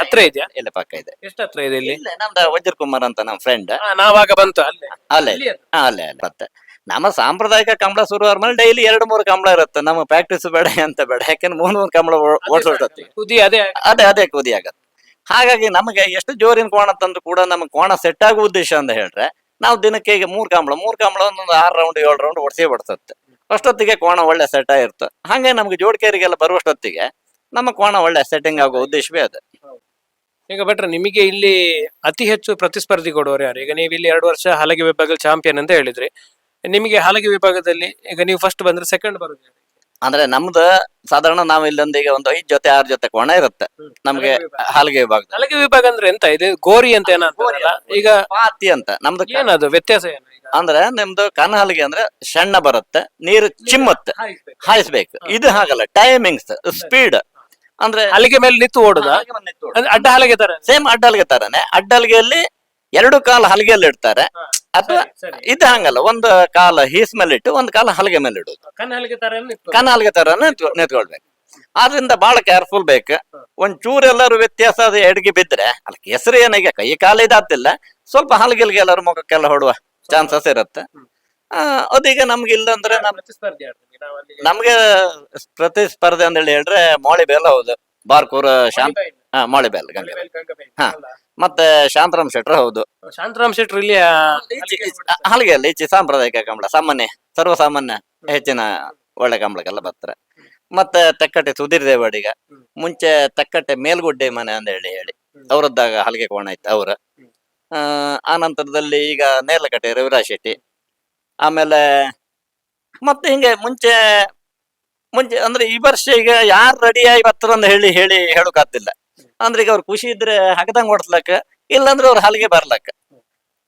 ಹತ್ರ ಇದೆಯಾ? ಇಲ್ಲ ಪಕ್ಕ ಇದೆ. ಎಷ್ಟು ಹತ್ರ ಇದೆ ಇಲ್ಲಿ? ಇಲ್ಲ ನಮ್ದು ವಜ್ರ ಕುಮಾರ್ ಅಂತ ನಮ್ಮ ಫ್ರೆಂಡ್ ಹಾ, ನಾವಾಗ ಬಂತು ಅಲ್ಲೇ? ಅಲ್ಲೇ ಅಲ್ಲ ಹಾ, ಅಲ್ಲೇ ಅಲ್ಲೇ ಮತ್ತೆ. ನಮ್ಮ ಸಾಂಪ್ರದಾಯಿಕ ಕಂಬಳ ಶುರು ಆದ್ಮೇಲೆ ಡೈಲಿ ಎರಡು ಮೂರು ಕಂಬಳ ಇರುತ್ತೆ. ನಮ್ಮ ಪ್ರಾಕ್ಟೀಸ್ ಬೇಡ ಅಂತ ಬೇಡ. ಯಾಕಂದ್ರೆ ಮೂರ್ ಮೂರು ಕಂಬಳ ಓಡಿಸೋಟತ್ತಿ ಕುದಿ ಅದೇ ಅದೇ ಅದೇ ಕುದಿ ಆಗತ್ತೆ. ಹಾಗಾಗಿ ನಮಗೆ ಎಷ್ಟು ಜೋರಿನ ಕೋಣ ತಂದ್ರು ಕೂಡ ನಮಗೆ ಕೋಣ ಸೆಟ್ ಆಗೋ ಉದ್ದೇಶ ಅಂತ ಹೇಳ್ರೆ ನಾವು ದಿನಕ್ಕೆ ಈಗ ಮೂರ್ ಕಂಬಳ ಮೂರ್ ಕಂಬಳ ಒಂದೊಂದು ಆರು ರೌಂಡ್ ಏಳು ರೌಂಡ್ ಓಡಿಸೇ ಬಿಡ್ತತ್ತೆ ಅಷ್ಟೊತ್ತಿಗೆ ಕೋಣ ಒಳ್ಳೆ ಸೆಟ್ ಆಗಿರುತ್ತೆ. ಹಂಗೆ ನಮ್ಗೆ ಜೋಡ್ಕೇರಿಗೆಲ್ಲ ಬರುವಷ್ಟೊತ್ತಿಗೆ ನಮ್ಮ ಕೋಣ ಒಳ್ಳೆ ಸೆಟ್ಟಿಂಗ್ ಆಗೋ ಉದ್ದೇಶವೇ ಅದು. ಈಗ ಭಟ್ರೆ, ನಿಮಗೆ ಇಲ್ಲಿ ಅತಿ ಹೆಚ್ಚು ಪ್ರತಿಸ್ಪರ್ಧಿ ಕೊಡೋರು ಯಾರು? ಈಗ ನೀವು ಇಲ್ಲಿ ಎರಡು ವರ್ಷ ಹಲಗೆ ವಿಭಾಗದಲ್ಲಿ ಚಾಂಪಿಯನ್ ಅಂತ ಹೇಳಿದ್ರಿ. ನಿಮಗೆ ಹಲಗೆ ವಿಭಾಗದಲ್ಲಿ ಈಗ ನೀವು ಫಸ್ಟ್ ಬಂದ್ರೆ ಸೆಕೆಂಡ್ ಬರುದು? ಅಂದ್ರೆ ನಮ್ದು ಸಾಧಾರಣ ನಾವು ಇಲ್ಲೊಂದಿಗೆ ಈಗ ಒಂದು ಐದ್ ಜೊತೆ ಆರು ಜೊತೆ ಕೋಣ ಇರುತ್ತೆ. ನಮ್ಗೆ ಹಲಗೆ ವಿಭಾಗ. ಹಾಲಿಗೆ ಹಲಗೆ ವಿಭಾಗ ಅಂದ್ರೆ ಎಂತ? ಇದು ಗೋರಿ ಅಂತ ಏನಂತಾರಲ್ಲ? ಈಗ ಪಾತಿ ಅಂತ. ನಮ್ದು ಏನದು? ವ್ಯತ್ಯಾಸ ಏನು ಅಂದ್ರೆ ನಿಮ್ದು ಕನ ಹಲಿಗೆ ಅಂದ್ರೆ ಸಣ್ಣ ಬರುತ್ತೆ ನೀರು ಚಿಮ್ಮತ್ತೆ ಹಾಯಿಸ್ಬೇಕು. ಇದು ಹಾಗಲ್ಲ ಟೈಮಿಂಗ್ಸ್ ಸ್ಪೀಡ್ ಅಂದ್ರೆ ಹಲಗೆ ಮೇಲೆ ನಿಂತು ಓಡುದ? ಅಡ್ಡ ಹಲಗೆ ತರ ಸೇಮ್ ತರನೇ. ಅಡ್ಡ ಹಲಗೆಯಲ್ಲಿ ಎರಡು ಕಾಲ ಹಲಗೆಯಲ್ಲಿ ಇಡ್ತಾರೆ. ಅಥವಾ ಇದು ಹಂಗಲ್ಲ ಒಂದು ಕಾಲ ಹೀಸ್ ಮೇಲೆ ಇಟ್ಟು ಒಂದು ಕಾಲ ಹಲಗೆ ಮೇಲೆ ಇಡುದು. ಕಣ್ಣು ಹಲಗೆ ತರ ಕನ ಹಲಿಗೆ ತರ ನಿಂತ್ಕೊಳ್ಬೇಕು. ಆದ್ರಿಂದ ಬಹಳ ಕೇರ್ಫುಲ್ ಬೇಕು. ಒಂದ್ ಚೂರ್ ಎಲ್ಲರೂ ವ್ಯತ್ಯಾಸ ಅದು ಎಡಗಿ ಬಿದ್ರೆ ಅಲ್ಲ ಕೆಸರು ಏನಾಗ ಕೈ ಕಾಲ ಇದಾತಿಲ್ಲ ಸ್ವಲ್ಪ ಹಲಗಿಲ್ಗೆ ಎಲ್ಲರೂ ಮುಖಕ್ಕೆಲ್ಲ ಹೊಡುವ ಚಾನ್ಸಸ್ ಇರುತ್ತೆ. ಅದೀಗ ನಮ್ಗೆ ಇಲ್ಲ ಅಂದ್ರೆ ನಮ್ ಪ್ರತಿಸ್ಪರ್ಧಿ ಯಾರು ನಿಮಗೆ? ಪ್ರತಿಸ್ಪರ್ಧೆ ಅಂತ ಹೇಳಿ ಹೇಳ್ರೆ ಮೋಳಿಬೇಲ್ ಹೌದು. ಬಾರ್ಕೂರ್ ಶಾಂತ. ಹಾ ಮೋಳಿಬೇಲ್ ಗಂಗೆ. ಹಾ. ಅಲ್ಲ. ಮತ್ತೆ ಶಾಂತರಾಮ್ ಶೆಟ್ರ್ ಹೌದು ಶಾಂತರಾಮ್ ಶೆಟ್ರು ಇಲ್ಲಿ ಹಲಗೆಯಲ್ಲಿ ಹೆಚ್ಚು ಸಾಂಪ್ರದಾಯಿಕ ಕಂಬಳ ಸಾಮಾನ್ಯ ಸರ್ವಸಾಮಾನ್ಯ ಹೆಚ್ಚಿನ ಒಳ್ಳೆ ಕಂಬಳಕ್ಕೆಲ್ಲ ಬರ್ತಾರೆ ಮತ್ತೆ ತೆಕ್ಕಟ್ಟೆ ಸುಧೀರ್ ದೇವಾಡಿಗ ಮುಂಚೆ ತೆಕ್ಕಟ್ಟೆ ಮೇಲ್ಗುಡ್ಡೆ ಮನೆ ಅಂತ ಹೇಳಿ ಹೇಳಿ ಅವರದ್ದಾಗ ಹಲಗೆ ಕೋಣ ಇತ್ತು ಅವರ. ಆ ಆ ನಂತರದಲ್ಲಿ ಈಗ ನೇರ್ಲಕಟ್ಟೆ ರವಿರಾಜ್ ಶೆಟ್ಟಿ ಆಮೇಲೆ ಮತ್ತೆ ಹಿಂಗೆ ಮುಂಚೆ ಮುಂಚೆ ಅಂದ್ರೆ ಈ ವರ್ಷ ಈಗ ಯಾರು ರೆಡಿ ಆಗಿ ಬರ್ತಾರ ಅಂತ ಹೇಳಿ ಹೇಳಿ ಹೇಳೋಕಾಗ್ತಿಲ್ಲ ಅಂದ್ರೆ ಈಗ ಅವ್ರ ಖುಷಿ ಇದ್ರೆ ಹಗದಂಗ್ ಓಡಿಸ್ಲಕ್ಕ, ಇಲ್ಲಾಂದ್ರೆ ಅವ್ರ ಹಾಲಿಗೆ ಬರ್ಲಕ್ಕ.